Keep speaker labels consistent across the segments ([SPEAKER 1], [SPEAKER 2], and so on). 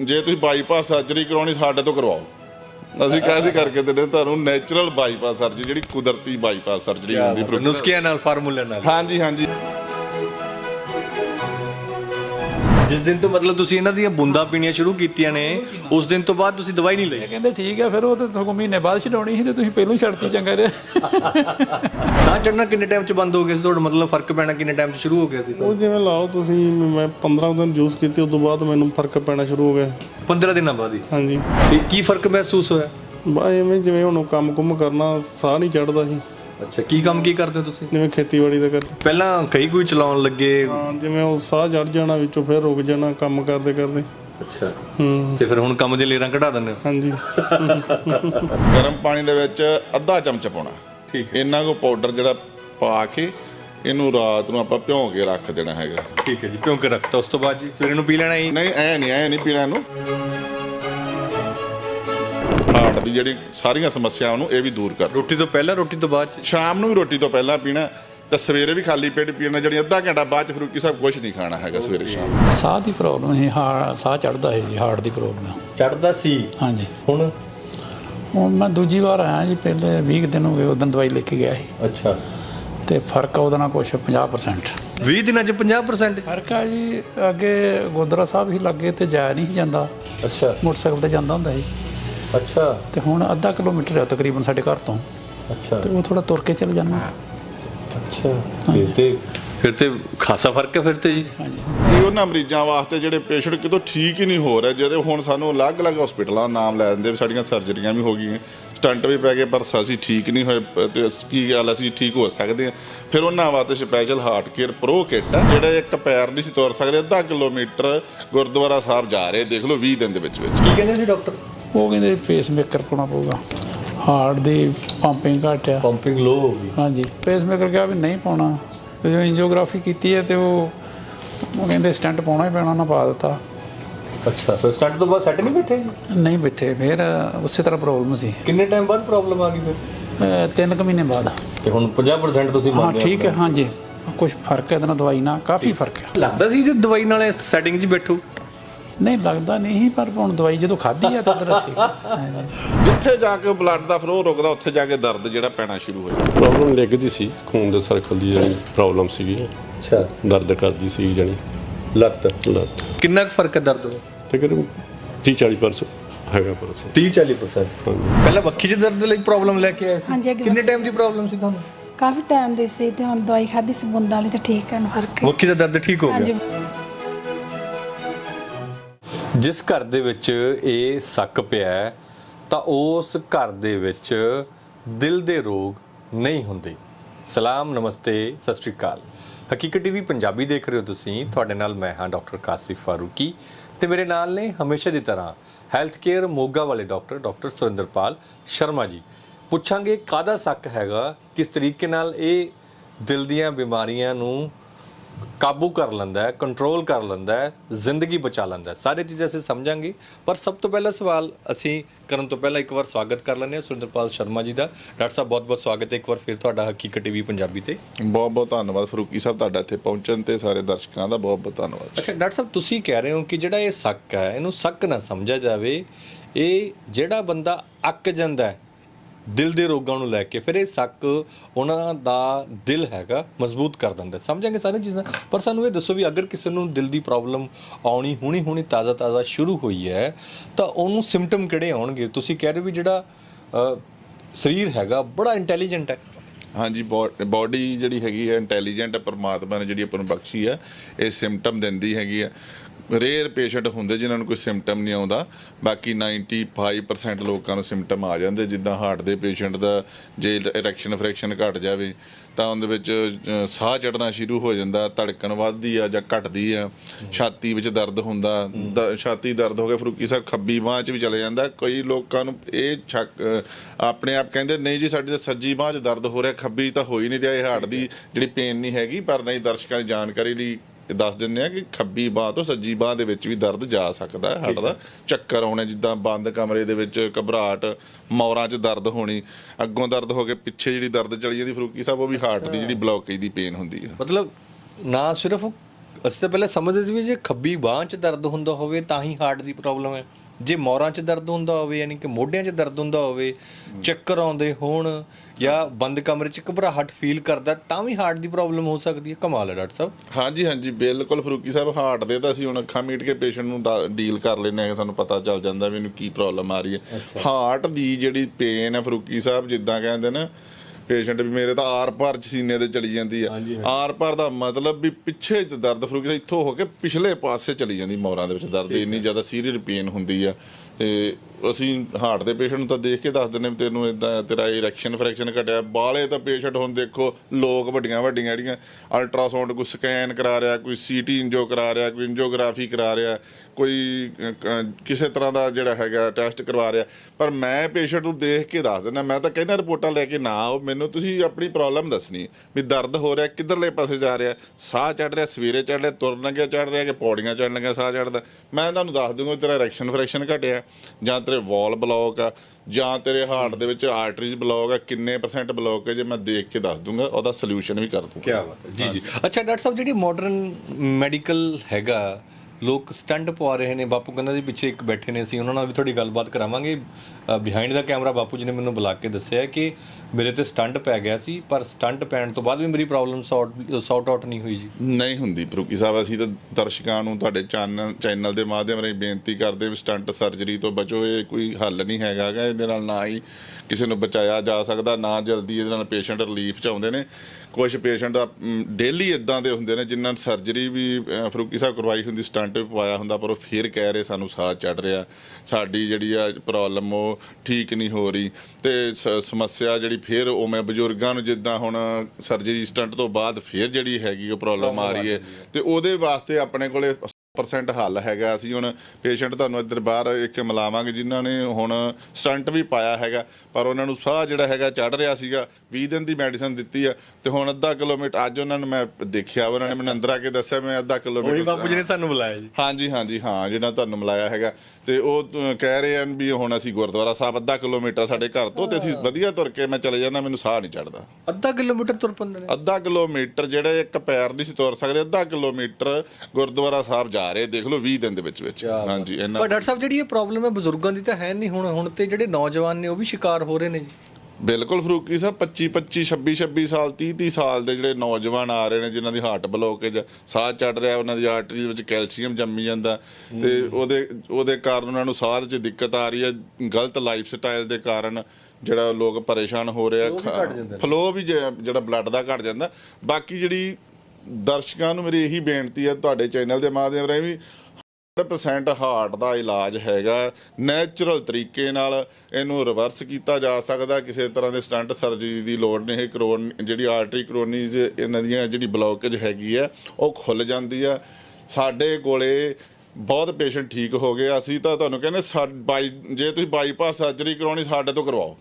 [SPEAKER 1] ਜੇ ਤੁਸੀਂ bypass surgery ਕਰਾਉਣੀ ਸਾਡੇ ਤੋਂ ਕਰਵਾਓ। ਅਸੀਂ ਕੈਸੇ ਕਰਕੇ ਦਿੰਦੇ ਤੁਹਾਨੂੰ ਨੈਚੁਰਲ ਬਾਈਪਾਸ ਸਰਜਰੀ ਜਿਹੜੀ ਕੁਦਰਤੀ ਬਾਈਪਾਸ ਸਰਜਰੀ ਹੁੰਦੀ
[SPEAKER 2] ਨੁਸਖਿਆਂ ਨਾਲ ਫਾਰਮੂਲੇ ਨਾਲ।
[SPEAKER 1] ਹਾਂਜੀ ਹਾਂਜੀ।
[SPEAKER 2] ਜਿਸ ਦਿਨ ਤੋਂ ਮਤਲਬ ਤੁਸੀਂ ਇਹਨਾਂ ਦੀਆਂ ਬੂੰਦਾਂ ਪੀਣੀਆਂ ਸ਼ੁਰੂ ਕੀਤੀਆਂ ਨੇ ਉਸ ਦਿਨ ਤੋਂ ਬਾਅਦ ਤੁਸੀਂ ਦਵਾਈ ਨਹੀਂ ਲਈ।
[SPEAKER 3] ਕਹਿੰਦੇ ਠੀਕ ਹੈ ਫਿਰ ਉਹ ਤਾਂ ਤੁਹਾਨੂੰ ਮਹੀਨੇ ਬਾਅਦ ਛਡਾਉਣੀ ਸੀ ਤੇ ਤੁਸੀਂ ਪਹਿਲਾਂ ਹੀ ਛੱਡਤੀ ਚੰਗਾ ਰਿਹਾ
[SPEAKER 2] ਸਾਹ ਚੜਨਾ ਕਿੰਨੇ ਟਾਈਮ ਚ ਬੰਦ ਹੋ ਗਿਆ ਸੀ? ਤੁਹਾਡਾ ਮਤਲਬ ਫ਼ਰਕ ਪੈਣਾ ਕਿੰਨੇ ਟਾਈਮ ਚ ਸ਼ੁਰੂ ਹੋ ਗਿਆ ਸੀ?
[SPEAKER 4] ਉਹ ਜਿਵੇਂ ਲਾਓ ਤੁਸੀਂ ਮੈਂ 15 ਦਿਨ ਜੂਸ ਕੀਤੀ ਉਸ ਤੋਂ ਬਾਅਦ ਮੈਨੂੰ ਫ਼ਰਕ ਪੈਣਾ ਸ਼ੁਰੂ ਹੋ ਗਿਆ।
[SPEAKER 2] 15 ਦਿਨਾਂ ਬਾਅਦ ਹੀ?
[SPEAKER 4] ਹਾਂਜੀ।
[SPEAKER 2] ਤੇ ਕੀ ਫ਼ਰਕ ਮਹਿਸੂਸ ਹੋਇਆ?
[SPEAKER 4] ਬਾ ਐਵੇਂ ਜਿਵੇਂ ਹੁਣ ਕੰਮ ਕੁੰਮ ਕਰਨਾ ਸਾਹ ਨਹੀਂ ਚੜਦਾ ਸੀ।
[SPEAKER 2] ਅੱਛਾ ਕੀ ਕੰਮ ਕੀ ਕਰਦੇ ਹੋ ਤੁਸੀਂ?
[SPEAKER 4] ਜਿਵੇਂ ਖੇਤੀਬਾੜੀ ਦਾ ਕਰ
[SPEAKER 2] ਪਹਿਲਾਂ ਕਈ ਕੋਈ ਚਲਾਉਣ ਲੱਗੇ?
[SPEAKER 4] ਹਾਂ, ਜਿਵੇਂ ਉਹ ਸਾਹ ਚੜ ਜਾਣਾ ਵਿੱਚੋਂ ਫਿਰ ਰੁਕ ਜਾਣਾ ਕੰਮ ਕਰਦੇ ਕਰਦੇ।
[SPEAKER 2] ਅੱਛਾ।
[SPEAKER 4] ਹੂੰ।
[SPEAKER 2] ਤੇ ਫਿਰ ਹੁਣ ਕੰਮ ਦੇ ਲੇਰਾਂ ਘਟਾ ਦਿੰਦੇ ਹੋ?
[SPEAKER 4] ਹਾਂਜੀ।
[SPEAKER 1] ਗਰਮ ਪਾਣੀ ਦੇ ਵਿੱਚ ਅੱਧਾ ਚਮਚ ਪਾਉਣਾ।
[SPEAKER 2] ਠੀਕ
[SPEAKER 1] ਇੰਨਾ ਕੋ ਪਾਊਡਰ ਜਿਹੜਾ ਪਾ ਕੇ ਇਹਨੂੰ ਰਾਤ ਨੂੰ ਆਪਾਂ ਭਿਉਂ ਕੇ ਰੱਖ ਦੇਣਾ ਹੈਗਾ।
[SPEAKER 2] ਠੀਕ ਹੈ ਜੀ ਕਿਉਂ ਕਿ ਰੱਖਤਾ। ਉਸ ਤੋਂ ਬਾਅਦ ਜੀ ਸਵੇਰੇ ਨੂੰ ਪੀ ਲੈਣਾ ਹੀ
[SPEAKER 1] ਨਹੀਂ ਐ ਨਹੀਂ ਐ ਨਹੀਂ ਪੀਣਾ ਇਹਨੂੰ। ਹਾਰਟ ਦੀ ਜਿਹੜੀ ਸਾਰੀਆਂ ਸਮੱਸਿਆਵਾਂ ਨੂੰ ਇਹ ਵੀ ਦੂਰ ਕਰ।
[SPEAKER 2] ਰੋਟੀ ਤੋਂ ਪਹਿਲਾਂ ਰੋਟੀ ਤੋਂ ਬਾਅਦ ਚ?
[SPEAKER 1] ਸ਼ਾਮ ਨੂੰ ਵੀ ਰੋਟੀ ਤੋਂ ਪਹਿਲਾਂ ਪੀਣਾ ਤੇ ਸਵੇਰੇ ਵੀ ਖਾਲੀ ਪੇਟ ਪੀਣਾ ਜਿਹੜੀ ਅੱਧਾ ਘੰਟਾ ਬਾਅਦ ਚ ਫਰੂਕੀ ਸਾਹਿਬ ਕੁਝ ਨਹੀਂ ਖਾਣਾ ਹੈਗਾ ਸਵੇਰੇ ਸ਼ਾਮ।
[SPEAKER 3] ਸਾਹ ਦੀ ਪ੍ਰੋਬਲਮ ਹੈ ਹਾਂ ਸਾਹ ਚੜਦਾ ਹੈ ਜੀ ਹਾਰਟ ਦੀ ਪ੍ਰੋਬਲਮ
[SPEAKER 2] ਚੜਦਾ ਸੀ?
[SPEAKER 3] ਹਾਂਜੀ।
[SPEAKER 2] ਹੁਣ?
[SPEAKER 3] ਹੁਣ ਮੈਂ ਦੂਜੀ ਵਾਰ ਆਇਆ ਜੀ ਪਹਿਲੇ 20 ਕੁ ਦਿਨ ਹੋ ਗਏ ਉਦੋਂ ਦਵਾਈ ਲੈ ਕੇ ਗਿਆ ਸੀ।
[SPEAKER 2] ਅੱਛਾ।
[SPEAKER 3] ਤੇ ਫ਼ਰਕ ਆ ਉਹਦੇ ਨਾਲ ਕੁਛ 50%
[SPEAKER 2] 20 ਦਿਨਾਂ ਚ 50%
[SPEAKER 3] ਫ਼ਰਕ ਆ ਜੀ ਅੱਗੇ ਗੋਦਰਾ ਸਾਹਿਬ ਹੀ ਲੱਗੇ ਤੇ ਜਾਇਆ ਨਹੀਂ ਸੀ ਜਾਂਦਾ।
[SPEAKER 2] ਅੱਛਾ।
[SPEAKER 3] ਮੋਟਰਸਾਈਕਲ ਤੇ ਜਾਂਦਾ ਹੁੰਦਾ ਸੀ।
[SPEAKER 2] ਅੱਛਾ।
[SPEAKER 3] ਤੇ ਹੁਣ ਅੱਧਾ ਕਿਲੋਮੀਟਰ ਹੈ ਤਕਰੀਬਨ ਸਾਡੇ ਘਰ ਤੋਂ।
[SPEAKER 2] ਅੱਛਾ।
[SPEAKER 3] ਤੇ ਉਹ ਥੋੜਾ ਤੁਰ ਕੇ ਚੱਲ ਜਾਂਦਾ
[SPEAKER 2] ਅੱਛਾ। ਫਿਰ ਤੇ ਫਿਰ ਤੇ ਖਾਸਾ ਫ਼ਰਕ ਹੈ ਫਿਰ ਤੇ ਜੀ।
[SPEAKER 3] ਹਾਂਜੀ।
[SPEAKER 1] ਇਹ ਉਹਨਾਂ ਮਰੀਜ਼ਾਂ ਵਾਸਤੇ ਜਿਹੜੇ ਪੇਸ਼ੈਂਟ ਕਿਤੋਂ ਠੀਕ ਹੀ ਨਹੀਂ ਹੋ ਰਹੇ ਜਿਹੜੇ ਹੁਣ ਸਾਨੂੰ ਅਲੱਗ-ਅਲੱਗ ਹਸਪੀਟਲਾਂ ਦਾ ਨਾਮ ਲੈ ਦਿੰਦੇ ਵੀ ਸਾਡੀਆਂ ਸਰਜਰੀਆਂ ਵੀ ਹੋ ਗਈਆਂ। ਸਟੰਟ ਵੀ ਪੈ ਗਏ ਪਰ ਅਸੀਂ ਠੀਕ ਨਹੀਂ ਹੋਏ ਤੇ ਕੀ ਗੱਲ ਅਸੀਂ ਠੀਕ ਹੋ ਸਕਦੇ ਹਾਂ। ਫਿਰ ਉਹਨਾਂ ਵਾਸਤੇ special heart care pro kit ਹੈ ਜਿਹੜੇ ਇੱਕ ਪੈਰ ਨਹੀਂ ਸੀ ਤੁਰ ਸਕਦੇ ਅੱਧਾ ਕਿਲੋਮੀਟਰ ਗੁਰਦੁਆਰਾ ਸਾਹਿਬ ਜਾ ਰਹੇ ਦੇਖ ਲਓ 20 ਦਿਨ ਦੇ ਵਿੱਚ ਵਿੱਚ
[SPEAKER 2] ਕੀ ਕਹਿੰਦੇ ਸੀ ਡਾਕਟਰ?
[SPEAKER 3] ਉਹ ਕਹਿੰਦੇ ਪੇਸ ਮੇਕਰ ਪਾਉਣਾ ਪਊਗਾ। ਹਾਰਟ ਦੀ ਪੰਪਿੰਗ ਘੱਟ ਆ।
[SPEAKER 2] ਪੰਪਿੰਗ ਲੋ ਹੋ ਗਈ।
[SPEAKER 3] ਹਾਂਜੀ ਪੇਸ ਮੇਕਰ ਕਿਹਾ ਵੀ ਨਹੀਂ ਪਾਉਣਾ। ਤੇ ਜਦੋਂ ਐਂਜੀਓਗ੍ਰਾਫੀ ਕੀਤੀ ਹੈ ਤੇ ਉਹ ਉਹ ਕਹਿੰਦੇ ਸਟੈਂਟ ਪਾਉਣਾ ਹੀ ਪੈਣਾ ਨਾ ਪਾ ਦਿੱਤਾ।
[SPEAKER 2] ਅੱਛਾ ਫਿਰ ਸਟੰਟ ਤੋਂ ਬਾਅਦ ਸੈੱਟ ਨਹੀਂ ਬੈਠੇ
[SPEAKER 3] ਨਹੀਂ ਬਿਠੇ ਫਿਰ ਉਸੇ ਤਰ੍ਹਾਂ ਪ੍ਰੋਬਲਮ ਸੀ।
[SPEAKER 2] ਕਿੰਨੇ ਟਾਈਮ ਬਾਅਦ ਪ੍ਰੋਬਲਮ ਆ ਗਈ ਫਿਰ?
[SPEAKER 3] ਅਹ ਤਿੰਨ ਕੁ ਮਹੀਨੇ ਬਾਅਦ।
[SPEAKER 2] ਤੇ ਹੁਣ 50% ਤੁਸੀਂ
[SPEAKER 3] ਹਾਂ
[SPEAKER 2] ਮੰਨ ਲਿਆ
[SPEAKER 3] ਠੀਕ ਹੈ ਹਾਂਜੀ। ਕੁਝ ਫ਼ਰਕ ਹੈ ਇਹਦੇ ਨਾਲ ਦਵਾਈ ਨਾਲ ਕਾਫੀ ਫ਼ਰਕ ਹੈ।
[SPEAKER 2] ਲੱਗਦਾ ਸੀ ਜੇ ਦਵਾਈ ਨਾਲ ਇਸ ਸੈਟਿੰਗ 'ਚ ਬੈਠੂ।
[SPEAKER 3] ਨਹੀਂ ਲੱਗਦਾ ਨਹੀਂ ਪਰ ਹੁਣ ਦਵਾਈ ਜਦੋਂ ਖਾਧੀ ਹੈ ਤਾਂ ਦਰ ਠੀਕ ਹੈ।
[SPEAKER 1] ਜਿੱਥੇ ਜਾ ਕੇ ਬਲੱਡ ਦਾ ਫਲੋ ਰੁਕਦਾ ਉੱਥੇ ਜਾ ਕੇ ਦਰਦ ਜਿਹੜਾ ਪੈਣਾ ਸ਼ੁਰੂ ਹੋ ਜਾਂਦਾ।
[SPEAKER 5] ਪ੍ਰੋਬਲਮ ਲੈਗ ਦੀ ਸੀ ਖੂਨ ਦੇ ਸਰਕਲ ਦੀ ਜਿਹੜੀ ਪ੍ਰੋਬਲਮ ਸੀਗੀ।
[SPEAKER 2] ਅੱਛਾ।
[SPEAKER 5] ਦਰਦ ਕਰਦੀ ਸੀ ਜਾਣੀ।
[SPEAKER 2] ਲੱਤ?
[SPEAKER 5] ਲੱਤ।
[SPEAKER 2] ਕਿੰਨਾ ਕੁ ਫ਼ਰਕ ਹੈ ਦਰਦ ਦਾ?
[SPEAKER 5] ਤਕਰੀਬਨ 30 40% ਹੈਗਾ ਪਰਸੈਂਟ
[SPEAKER 2] 30 40% ਪਹਿਲਾਂ ਬੱਖੀ 'ਚ ਦਰਦ ਲਈ ਪ੍ਰੋਬਲਮ ਲੈ ਕੇ ਆਏ ਸੀ। ਕਿੰਨੇ ਟਾਈਮ ਦੀ ਪ੍ਰੋਬਲਮ ਸੀ ਤੁਹਾਨੂੰ?
[SPEAKER 6] ਕਾਫੀ ਟਾਈਮ ਦੀ ਸੀ ਤੇ ਹੁਣ ਦਵਾਈ ਖਾਧੀ ਸੀ ਬੂੰਦਾਂ ਵਾਲੀ ਤੇ ਠੀਕ ਹੈ ਫ਼ਰਕ ਹੈ।
[SPEAKER 2] ਮੁੱਖੀ ਦਾ ਦਰਦ ਠੀਕ ਹੋ
[SPEAKER 6] ਹਾਂਜੀ।
[SPEAKER 2] ਗਿਆ ਜਿਸ ਘਰ ਦੇ ਵਿੱਚ ਇਹ ਸੱਕ ਪਿਆ ਤਾਂ ਉਸ ਘਰ ਦੇ ਵਿੱਚ ਦਿਲ ਦੇ ਰੋਗ ਨਹੀਂ ਹੁੰਦੇ। ਸਲਾਮ, ਨਮਸਤੇ, ਸਤਿ ਸ਼੍ਰੀ ਅਕਾਲ। ਹਕੀਕਤ ਟੀਵੀ ਪੰਜਾਬੀ ਦੇਖ ਰਹੇ ਹੋ ਤੁਸੀਂ। ਤੁਹਾਡੇ ਨਾਲ ਮੈਂ ਹਾਂ ਡਾਕਟਰ ਕਾਸਿਫ ਫਾਰੂਕੀ ਤੇ ਮੇਰੇ ਨਾਲ ਨੇ ਹਮੇਸ਼ਾ ਦੀ ਤਰ੍ਹਾਂ ਹੈਲਥ ਕੇਅਰ ਮੋਗਾ ਵਾਲੇ ਡਾਕਟਰ ਡਾਕਟਰ ਸੁਰਿੰਦਰਪਾਲ ਸ਼ਰਮਾ ਜੀ। ਪੁੱਛਾਂਗੇ ਕਾਦਾ ਸੱਕ ਹੈਗਾ, ਕਿਸ ਤਰੀਕੇ ਨਾਲ ਇਹ ਦਿਲ ਦੀਆਂ ਬਿਮਾਰੀਆਂ ਨੂੰ ਕਾਬੂ ਕਰ ਲੈਂਦਾ ਹੈ ਕੰਟਰੋਲ ਕਰ ਲੈਂਦਾ ਹੈ ਜ਼ਿੰਦਗੀ ਬਚਾ ਲੈਂਦਾ ਹੈ। ਸਾਰੇ ਚੀਜ਼ਾਂ ਅਸੀਂ ਸਮਝਾਂਗੇ। ਪਰ ਸਭ ਤੋਂ ਪਹਿਲਾ ਸਵਾਲ ਅਸੀਂ ਕਰਨ ਤੋਂ ਪਹਿਲਾਂ ਇੱਕ ਵਾਰ ਸਵਾਗਤ ਕਰ ਲੈਂਦੇ ਹਾਂ ਸੁਰਿੰਦਰਪਾਲ ਸ਼ਰਮਾ ਜੀ ਦਾ। ਡਾਕਟਰ ਸਾਹਿਬ ਬਹੁਤ-ਬਹੁਤ ਸਵਾਗਤ ਹੈ ਇੱਕ ਵਾਰ ਫਿਰ ਤੁਹਾਡਾ ਹਕੀਕਤ ਟੀਵੀ ਪੰਜਾਬੀ ਤੇ।
[SPEAKER 1] ਬਹੁਤ ਬਹੁਤ ਧੰਨਵਾਦ ਫਰੂਕੀ ਸਾਹਿਬ ਤੁਹਾਡਾ ਇੱਥੇ ਪਹੁੰਚਣ ਤੇ ਸਾਰੇ ਦਰਸ਼ਕਾਂ ਦਾ ਬਹੁਤ ਬਹੁਤ ਧੰਨਵਾਦ।
[SPEAKER 2] ਅੱਛਾ ਡਾਕਟਰ ਸਾਹਿਬ ਤੁਸੀਂ ਕਹਿ ਰਹੇ ਹੋ ਕਿ ਜਿਹੜਾ ਇਹ ਸੱਕ ਹੈ ਇਹਨੂੰ ਸੱਕ ਨਾ ਸਮਝਿਆ ਜਾਵੇ। ਇਹ ਜਿਹੜਾ ਬੰਦਾ ਅੱਕ ਜਾਂਦਾ ਹੈ ਦਿਲ ਦੇ ਰੋਗਾਂ ਨੂੰ ਲੈ ਕੇ ਫਿਰ ਇਹ ਸੱਕ ਉਹਨਾਂ ਦਾ ਦਿਲ ਹੈਗਾ, ਮਜ਼ਬੂਤ ਕਰ ਦਿੰਦਾ ਸਮਝਾਂਗੇ ਸਾਰੀਆਂ ਚੀਜ਼ਾਂ? ਪਰ ਸਾਨੂੰ ਇਹ ਦੱਸੋ ਵੀ ਅਗਰ ਕਿਸੇ ਨੂੰ ਦਿਲ ਦੀ ਪ੍ਰੋਬਲਮ ਆਉਣੀ ਹੁਣੀ ਹੁਣੀ ਤਾਜ਼ਾ ਤਾਜ਼ਾ ਸ਼ੁਰੂ ਹੋਈ ਹੈ, ਤਾਂ ਉਹਨੂੰ ਸਿੰਪਟਮ ਕਿਹੜੇ ਆਉਣਗੇ? ਤੁਸੀਂ ਕਹਿ ਰਹੇ ਵੀ ਜਿਹੜਾ ਸਰੀਰ ਹੈਗਾ, ਬੜਾ ਇੰਟੈਲੀਜੈਂਟ ਹੈ।
[SPEAKER 1] ਹਾਂਜੀ ਬਾਡੀ ਜਿਹੜੀ ਹੈਗੀ ਹੈ ਇੰਟੈਲੀਜੈਂਟ ਪਰਮਾਤਮਾ ਨੇ ਜਿਹੜੀ ਆਪਾਂ ਨੂੰ ਬਖਸ਼ੀ ਹੈ, ਇਹ ਸਿੰਪਟਮ ਦਿੰਦੀ ਹੈਗੀ ਹੈ। ਰੇਅਰ ਪੇਸ਼ੈਂਟ ਹੁੰਦੇ ਜਿਨ੍ਹਾਂ ਨੂੰ ਕੋਈ ਸਿੰਪਟਮ ਨਹੀਂ ਆਉਂਦਾ, ਬਾਕੀ 95% ਲੋਕਾਂ ਨੂੰ ਸਿੰਪਟਮ ਆ ਜਾਂਦੇ, ਜਿੱਦਾਂ ਹਾਰਟ ਦੇ ਪੇਸ਼ੈਂਟ ਦਾ ਜੇ ਇਰੈਕਸ਼ਨ ਫ੍ਰੈਕਸ਼ਨ ਘਟ ਜਾਵੇ, ਤਾਂ ਉਹਦੇ ਵਿੱਚ ਸਾਹ ਚੜਨਾ ਸ਼ੁਰੂ ਹੋ ਜਾਂਦਾ, ਧੜਕਣ ਵੱਧਦੀ ਆ ਜਾਂ ਘਟਦੀ ਆ, ਛਾਤੀ ਵਿੱਚ ਦਰਦ ਹੁੰਦਾ, ਦ- ਛਾਤੀ ਦਰਦ ਹੋ ਗਿਆ ਫਰੂਕੀ ਸਾਹਿਬ ਖੱਬੀ ਬਾਂਹ 'ਚ ਵੀ ਚਲੇ ਜਾਂਦਾ, ਕਈ ਲੋਕਾਂ ਨੂੰ ਇਹ ਛੱਕ ਆਪਣੇ ਆਪ ਕਹਿੰਦੇ, ਨਹੀਂ ਜੀ ਸਾਡੀ ਤਾਂ ਸੱਜੀ ਬਾਂਹ 'ਚ ਦਰਦ ਹੋ ਰਿਹਾ, ਖੱਬੀ ਤਾਂ ਹੋ ਹੀ ਨਹੀਂ ਰਿਹਾ, ਇਹ ਹਾਰਟ ਦੀ ਜਿਹੜੀ ਪੇਨ ਨਹੀਂ ਹੈਗੀ, ਪਰ ਨਹੀਂ, ਦਰਸ਼ਕਾਂ ਦੀ ਜਾਣਕਾਰੀ ਲਈ ਦੱਸ ਦਿੰਦੇ ਆ ਕਿ ਖੱਬੀ ਬਾਂਹ ਤੋਂ ਸੱਜੀ ਬਾਂਹ ਦੇ ਵਿੱਚ ਵੀ ਦਰਦ ਜਾ ਸਕਦਾ ਹੈ ਹਾਰਟ ਦਾ ਚੱਕਰ ਆਉਣੇ ਜਿੱਦਾਂ ਬੰਦ ਕਮਰੇ ਦੇ ਵਿੱਚ ਘਬਰਾਹਟ ਮੌਰਾਂ 'ਚ ਦਰਦ ਹੋਣੀ ਅੱਗੋਂ ਦਰਦ ਹੋ ਕੇ ਪਿੱਛੇ ਜਿਹੜੀ ਦਰਦ ਚਲੀ ਜਾਂਦੀ ਫਰੂਕੀ ਸਾਹਿਬ ਉਹ ਵੀ ਹਾਰਟ ਦੀ ਜਿਹੜੀ ਬਲੌਕੇਜ ਦੀ ਪੇਨ ਹੁੰਦੀ ਹੈ।
[SPEAKER 2] ਮਤਲਬ ਨਾ ਸਿਰਫ ਅਸੀਂ ਤਾਂ ਪਹਿਲਾਂ ਸਮਝਦੇ ਸੀ ਵੀ ਜੇ ਖੱਬੀ ਬਾਹ 'ਚ ਦਰਦ ਹੁੰਦਾ ਹੋਵੇ ਤਾਂ ਹੀ ਹਾਰਟ ਦੀ ਪ੍ਰੋਬਲਮ ਹੈ। ਜੇ ਮੋਰਾਂ 'ਚ ਦਰਦ ਹੁੰਦਾ ਹੋਵੇ ਯਾਨੀ ਕਿ ਮੋਢਿਆਂ 'ਚ ਦਰਦ ਹੁੰਦਾ ਹੋਵੇ ਚੱਕਰ ਆਉਂਦੇ ਹੋਣ ਜਾਂ ਬੰਦ ਕਮਰੇ 'ਚ ਘਬਰਾਹਟ ਫੀਲ ਕਰਦਾ ਤਾਂ ਵੀ ਹਾਰਟ ਦੀ ਪ੍ਰੋਬਲਮ ਹੋ ਸਕਦੀ ਹੈ। ਕਮਾਲ ਹੈ ਡਾਕਟਰ ਸਾਹਿਬ।
[SPEAKER 1] ਹਾਂਜੀ ਹਾਂਜੀ ਬਿਲਕੁਲ ਫਰੂਕੀ ਸਾਹਿਬ ਹਾਰਟ ਦੇ ਤਾਂ ਅਸੀਂ ਹੁਣ ਅੱਖਾਂ ਮੀਟ ਕੇ ਪੇਸ਼ੈਂਟ ਨੂੰ ਡੀਲ ਕਰ ਲੈਂਦੇ ਹਾਂ ਸਾਨੂੰ ਪਤਾ ਚੱਲ ਜਾਂਦਾ ਵੀ ਇਹਨੂੰ ਕੀ ਪ੍ਰੋਬਲਮ ਆ ਰਹੀ ਹੈ। ਹਾਰਟ ਦੀ ਜਿਹੜੀ ਪੇਨ ਹੈ ਫਰੂਕੀ ਸਾਹਿਬ ਜਿੱਦਾਂ ਕਹਿੰਦੇ ਨਾ ਪੇਸ਼ੈਂਟ ਵੀ ਮੇਰੇ ਤਾਂ ਆਰ ਪਾਰ ਚ ਸੀਨੇ ਤੇ ਚਲੀ ਜਾਂਦੀ ਆ। ਆਰ ਪਾਰ ਦਾ ਮਤਲਬ ਵੀ ਪਿੱਛੇ ਚ ਦਰਦ ਫਰੂਕੀ ਇੱਥੋਂ ਹੋ ਕੇ ਪਿਛਲੇ ਪਾਸੇ ਚਲੀ ਜਾਂਦੀ ਮੋਰਾਂ ਦੇ ਵਿੱਚ। ਦਰਦ ਇੰਨੀ ਜ਼ਿਆਦਾ ਸੀਰੀਅਸ ਪੇਨ ਹੁੰਦੀ ਆ ਤੇ ਅਸੀਂ ਹਾਰਟ ਦੇ ਪੇਸ਼ੈਂਟ ਨੂੰ ਤਾਂ ਦੇਖ ਕੇ ਦੱਸ ਦਿੰਦੇ ਵੀ ਤੈਨੂੰ ਇਦਾਂ ਤੇਰਾ ਇਰੈਕਸ਼ਨ ਫ੍ਰੈਕਸ਼ਨ ਘਟਿਆ। ਬਾਲੇ ਤਾਂ ਪੇਸ਼ੈਂਟ ਹੁਣ ਦੇਖੋ, ਲੋਕ ਵੱਡੀਆਂ ਵੱਡੀਆਂ ਜਿਹੜੀਆਂ ਅਲਟਰਾਸਾਊਂਡ ਕੋਈ ਸਕੈਨ ਕਰਾ ਰਿਹਾ, ਕੋਈ ਸੀਟੀ ਇੰਜੋ ਕਰਾ ਰਿਹਾ, ਕੋਈ ਇੰਜੋਗ੍ਰਾਫੀ ਕਰਾ ਰਿਹਾ, ਕੋਈ ਕਿਸੇ ਤਰ੍ਹਾਂ ਦਾ ਜਿਹੜਾ ਹੈਗਾ ਟੈਸਟ ਕਰਵਾ ਰਿਹਾ। ਪਰ ਮੈਂ ਪੇਸ਼ੈਂਟ ਨੂੰ ਦੇਖ ਕੇ ਦੱਸ ਦਿੰਦਾ, ਮੈਂ ਤਾਂ ਕਹਿੰਦਾ ਰਿਪੋਰਟਾਂ ਲੈ ਕੇ ਨਾ ਆਓ, ਮੈਨੂੰ ਤੁਸੀਂ ਆਪਣੀ ਪ੍ਰੋਬਲਮ ਦੱਸਣੀ ਵੀ ਦਰਦ ਹੋ ਰਿਹਾ, ਕਿੱਧਰਲੇ ਪਾਸੇ ਜਾ ਰਿਹਾ, ਸਾਹ ਚੜ ਰਿਹਾ, ਸਵੇਰੇ ਚੜ ਰਿਹਾ, ਤੁਰਨ ਲੱਗਿਆ ਚੜ ਰਿਹਾ ਕਿ ਪੌੜੀਆਂ ਚੜਨ ਲੱਗਿਆ, ਸਾਹ ਚੜਦਾ ਮੈਂ ਤੁਹਾਨੂੰ ਦੱਸ ਦੂੰਗਾ ਤੇਰਾ ਇਰੈਕਸ਼ਨ ਫ੍ਰੈਕਸ਼ਨ ਘਟਿਆ, ਜਾਂ ਤੇਰੇ ਵਾਲ ਬਲੌਕ ਆ, ਜਾਂ ਤੇਰੇ ਹਾਰਟ ਦੇ ਵਿੱਚ ਆਰਟਰੀਜ਼ ਬਲੌਕ ਆ, ਕਿੰਨੇ ਪਰਸੈਂਟ ਬਲੌਕ ਹੈ ਜੇ ਮੈਂ ਦੇਖ ਕੇ ਦੱਸ ਦੂੰਗਾ, ਉਹਦਾ ਸੋਲੂਸ਼ਨ ਵੀ ਕਰ ਦੂੰਗਾ।
[SPEAKER 2] ਕੀ ਬਾਤ ਹੈ। ਜੀ ਜੀ। ਅੱਛਾ, ਡਾਕਟਰ ਸਾਹਿਬ, ਜਿਹੜੀ ਮਾਡਰਨ ਮੈਡੀਕਲ ਹੈਗਾ, ਲੋਕ ਸਟੰਟ ਪਵਾ ਰਹੇ ਨੇ, ਬਾਪੂ ਕਹਿੰਦਾ ਜੀ ਪਿੱਛੇ ਇੱਕ ਬੈਠੇ ਨੇ ਅਸੀਂ, ਉਹਨਾਂ ਨਾਲ ਵੀ ਥੋੜੀ ਗੱਲਬਾਤ ਕਰਾਵਾਂਗੇ। ਬਿਹਾਈਂਡ ਦਾ ਕੈਮਰਾ ਬਾਪੂ ਜੀ ਨੇ ਮੈਨੂੰ ਬੁਲਾ ਕੇ ਦੱਸਿਆ ਕਿ ਮੇਰੇ ਤੇ ਸਟੰਟ ਪੈ ਗਿਆ ਸੀ, ਪਰ ਸਟੰਟ ਪੈਣ ਤੋਂ ਬਾਅਦ ਵੀ ਮੇਰੀ ਪ੍ਰੋਬਲਮ ਸੌਟ ਆਊਟ ਨਹੀਂ ਹੋਈ ਜੀ।
[SPEAKER 1] ਨਹੀਂ ਹੁੰਦੀ ਫਰੂਕੀ ਸਾਹਿਬ, ਅਸੀਂ ਤਾਂ ਦਰਸ਼ਕਾਂ ਨੂੰ ਤੁਹਾਡੇ ਚੈਨਲ ਚੈਨਲ ਦੇ ਮਾਧਿਅਮ ਰਾਹੀਂ ਬੇਨਤੀ ਕਰਦੇ ਵੀ ਸਟੰਟ ਸਰਜਰੀ ਤੋਂ ਬਚੋ, ਇਹ ਕੋਈ ਹੱਲ ਨਹੀਂ ਹੈਗਾ ਇਹਦੇ ਨਾਲ ਨਾ ਹੀ ਕਿਸੇ ਨੂੰ ਬਚਾਇਆ ਜਾ ਸਕਦਾ, ਨਾ ਜਲਦੀ ਇਹਦੇ ਨਾਲ ਪੇਸ਼ੈਂਟ ਰਿਲੀਫ ਚ ਆਉਂਦੇ ਨੇ। ਕੁਝ ਪੇਸ਼ੈਂਟ ਡੇਲੀ ਇਦਾਂ ਦੇ ਹੁੰਦੇ ਨੇ, ਜਿਨ੍ਹਾਂ ਸਰਜਰੀ ਵੀ ਫਰੂਕੀ ਸਾਹਿਬ ਕਰਵਾਈ ਹੁੰਦੀ, ਸਟੰਟ ਵੀ ਪਵਾਇਆ ਹੁੰਦਾ, ਪਰ ਉਹ ਫੇਰ ਕਹਿ ਰਹੇ ਸਾਨੂੰ ਸਾਹ ਚੜ ਰਿਹਾ। ਸਾਡੀ ਜਿਹੜੀ ਆ ਪ੍ਰੋਬਲਮ ਉਹ ਠੀਕ ਨਹੀਂ ਹੋ ਰਹੀ। ਤੇ ਸ- ਸਮੱਸਿਆ ਜਿਹੜੀ ਫੇਰ ਉਵੇਂ ਬਜ਼ੁਰਗਾਂ ਨੂੰ ਜਿੱਦਾਂ ਹੁਣ ਸਰਜਰੀ ਸਟੰਟ ਤੋਂ ਬਾਅਦ ਫੇਰ ਜਿਹੜੀ ਹੈਗੀ ਉਹ ਪ੍ਰੋਬਲਮ ਆ ਰਹੀ ਹੈ। ਤੇ ਉਹਦੇ ਵਾਸਤੇ ਆਪਣੇ ਕੋਲੇ ਪਰਸੈਂਟ ਹੱਲ ਹੈਗਾ। ਅਸੀਂ ਹੁਣ ਪੇਸ਼ੈਂਟ ਤੁਹਾਨੂੰ ਇੱਧਰ ਬਾਹਰ ਇੱਕ ਮਿਲਾਵਾਂਗੇ ਜਿਨ੍ਹਾਂ ਨੇ ਹੁਣ ਸਟੰਟ ਵੀ ਪਾਇਆ ਹੈਗਾ। ਪਰ ਉਹਨਾਂ ਨੂੰ ਸਾਹ ਜਿਹੜਾ ਹੈਗਾ ਚੜ ਰਿਹਾ ਸੀਗਾ 20 ਦਿਨ ਦੀ ਮੈਡੀਸਨ ਦਿੱਤੀ ਆ। ਤੇ ਹੁਣ ਅੱਧਾ ਕਿਲੋਮੀਟਰ ਅੱਜ ਉਹਨਾਂ ਨੂੰ ਮੈਂ ਦੇਖਿਆ ਉਹਨਾਂ ਨੇ ਮੈਨੂੰ ਅੰਦਰ ਆ ਕੇ ਦੱਸਿਆ ਮੈਂ ਅੱਧਾ
[SPEAKER 2] ਉਹੀ
[SPEAKER 1] ਕਿਲੋਮੀਟਰ
[SPEAKER 2] ਬਾਪੂ ਜੀ ਨੇ ਸਾਨੂੰ ਬੁਲਾਇਆ ਜੀ।
[SPEAKER 1] ਹਾਂਜੀ ਹਾਂਜੀ ਹਾਂ ਜਿਹੜਾ ਤੁਹਾਨੂੰ ਮਿਲਾਇਆ ਹੈਗਾ। ਤੇ ਉਹ ਕਹਿ ਰਹੇ ਹਨ ਵੀ ਹੁਣ ਅਸੀਂ ਗੁਰਦੁਆਰਾ ਸਾਹਿਬ ਅੱਧਾ ਕਿਲੋਮੀਟਰ ਸਾਡੇ ਘਰ ਤੋਂ ਤੇ ਅਸੀਂ ਵਧੀਆ ਤੁਰ ਕੇ ਮੈਂ ਚਲੇ ਜਾਂਦਾ ਮੈਨੂੰ ਸਾਹ ਨਹੀਂ ਚੜਦਾ।
[SPEAKER 2] ਅੱਧਾ ਕਿਲੋਮੀਟਰ ਤੁਰ ਪੰਦੇ ਨੇ।
[SPEAKER 1] ਅੱਧਾ ਕਿਲੋਮੀਟਰ ਜਿਹੜੇ ਇੱਕ ਪੈਰ ਨਹੀਂ ਸੀ ਤੁਰ ਸਕਦੇ ਅੱਧਾ ਕਿਲੋਮੀਟਰ ਗੁਰਦੁਆਰਾ ਸਾਹਿਬ ਜਾ ਰਹੇ ਦੇਖ ਲਓ 20 ਦਿਨ ਦੇ ਵਿੱਚ ਵਿੱਚ। ਹਾਂਜੀ ਇਹਨਾਂ
[SPEAKER 2] ਪਰ ਡਾਕਟਰ ਸਾਹਿਬ ਜਿਹੜੀ ਇਹ ਪ੍ਰੋਬਲਮ ਹੈ ਬਜ਼ੁਰਗਾਂ ਦੀ ਤਾਂ ਹੈ ਨਹੀਂ ਹੁਣ ਹੁਣ ਤੇ ਜਿਹੜੇ ਨੌਜਵਾਨ ਨੇ ਉਹ ਵੀ ਸ਼ਿਕਾਰ ਹੋ ਰਹੇ ਨੇ ਜੀ।
[SPEAKER 1] ਬਿਲਕੁਲ ਫਰੂਕੀ ਸਾਹਿਬ 25 25 26 26 ਸਾਲ 30 30 ਸਾਲ ਦੇ ਜਿਹੜੇ ਨੌਜਵਾਨ ਆ ਰਹੇ ਨੇ ਜਿਨ੍ਹਾਂ ਦੀ ਹਾਰਟ ਬਲੋਕੇਜ ਸਾਹ ਚੜ ਰਿਹਾ ਉਹਨਾਂ ਦੀ ਆਰਟਰੀਜ਼ ਵਿੱਚ ਕੈਲਸ਼ੀਅਮ ਜੰਮੀ ਜਾਂਦਾ। ਤੇ ਉਹਦੇ ਉਹਦੇ ਕਾਰਨ ਉਹਨਾਂ ਨੂੰ ਸਾਹ 'ਚ ਦਿੱਕਤ ਆ ਰਹੀ ਹੈ ਗਲਤ ਲਾਈਫ ਸਟਾਈਲ ਦੇ ਕਾਰਨ ਜਿਹੜਾ ਲੋਕ ਪਰੇਸ਼ਾਨ ਹੋ ਰਹੇ ਫਲੋ ਵੀ ਜਿਹੜਾ ਬਲੱਡ ਦਾ ਘਟ ਜਾਂਦਾ। ਬਾਕੀ ਜਿਹੜੀ ਦਰਸ਼ਕਾਂ ਨੂੰ ਮੇਰੀ ਇਹੀ ਬੇਨਤੀ ਹੈ ਤੁਹਾਡੇ ਚੈਨਲ ਦੇ ਮਾਧਿਅਮ ਰਾਹੀਂ ਵੀ 100% ਹਾਰਟ ਦਾ ਇਲਾਜ ਹੈਗਾ। ਨੈਚੁਰਲ ਤਰੀਕੇ ਨਾਲ ਇਹਨੂੰ ਰਿਵਰਸ ਕੀਤਾ ਜਾ ਸਕਦਾ। ਕਿਸੇ ਤਰ੍ਹਾਂ ਦੇ ਸਟੰਟ ਸਰਜਰੀ ਦੀ ਲੋੜ ਨਹੀਂ। ਇਹ ਕਰੋਨ, ਜਿਹੜੀ ਆਰਟਰੀ ਕਰੋਨੀਜ਼ ਇਹਨਾਂ ਦੀਆਂ ਜਿਹੜੀ ਬਲੌਕੇਜ ਹੈਗੀ ਆ ਉਹ ਖੁੱਲ ਜਾਂਦੀ ਆ ਸਾਡੇ ਕੋਲੇ ਬਹੁਤ ਪੇਸ਼ੈਂਟ ਠੀਕ ਹੋ ਗਏ। ਅਸੀਂ ਤਾਂ ਤੁਹਾਨੂੰ ਕਹਿੰਦੇ ਸਾ- ਬਾਈ ਜੇ ਤੁਸੀਂ ਬਾਈਪਾਸ ਸਰਜਰੀ ਕਰਾਉਣੀ, ਸਾਡੇ ਤੋਂ ਕਰਵਾਓ।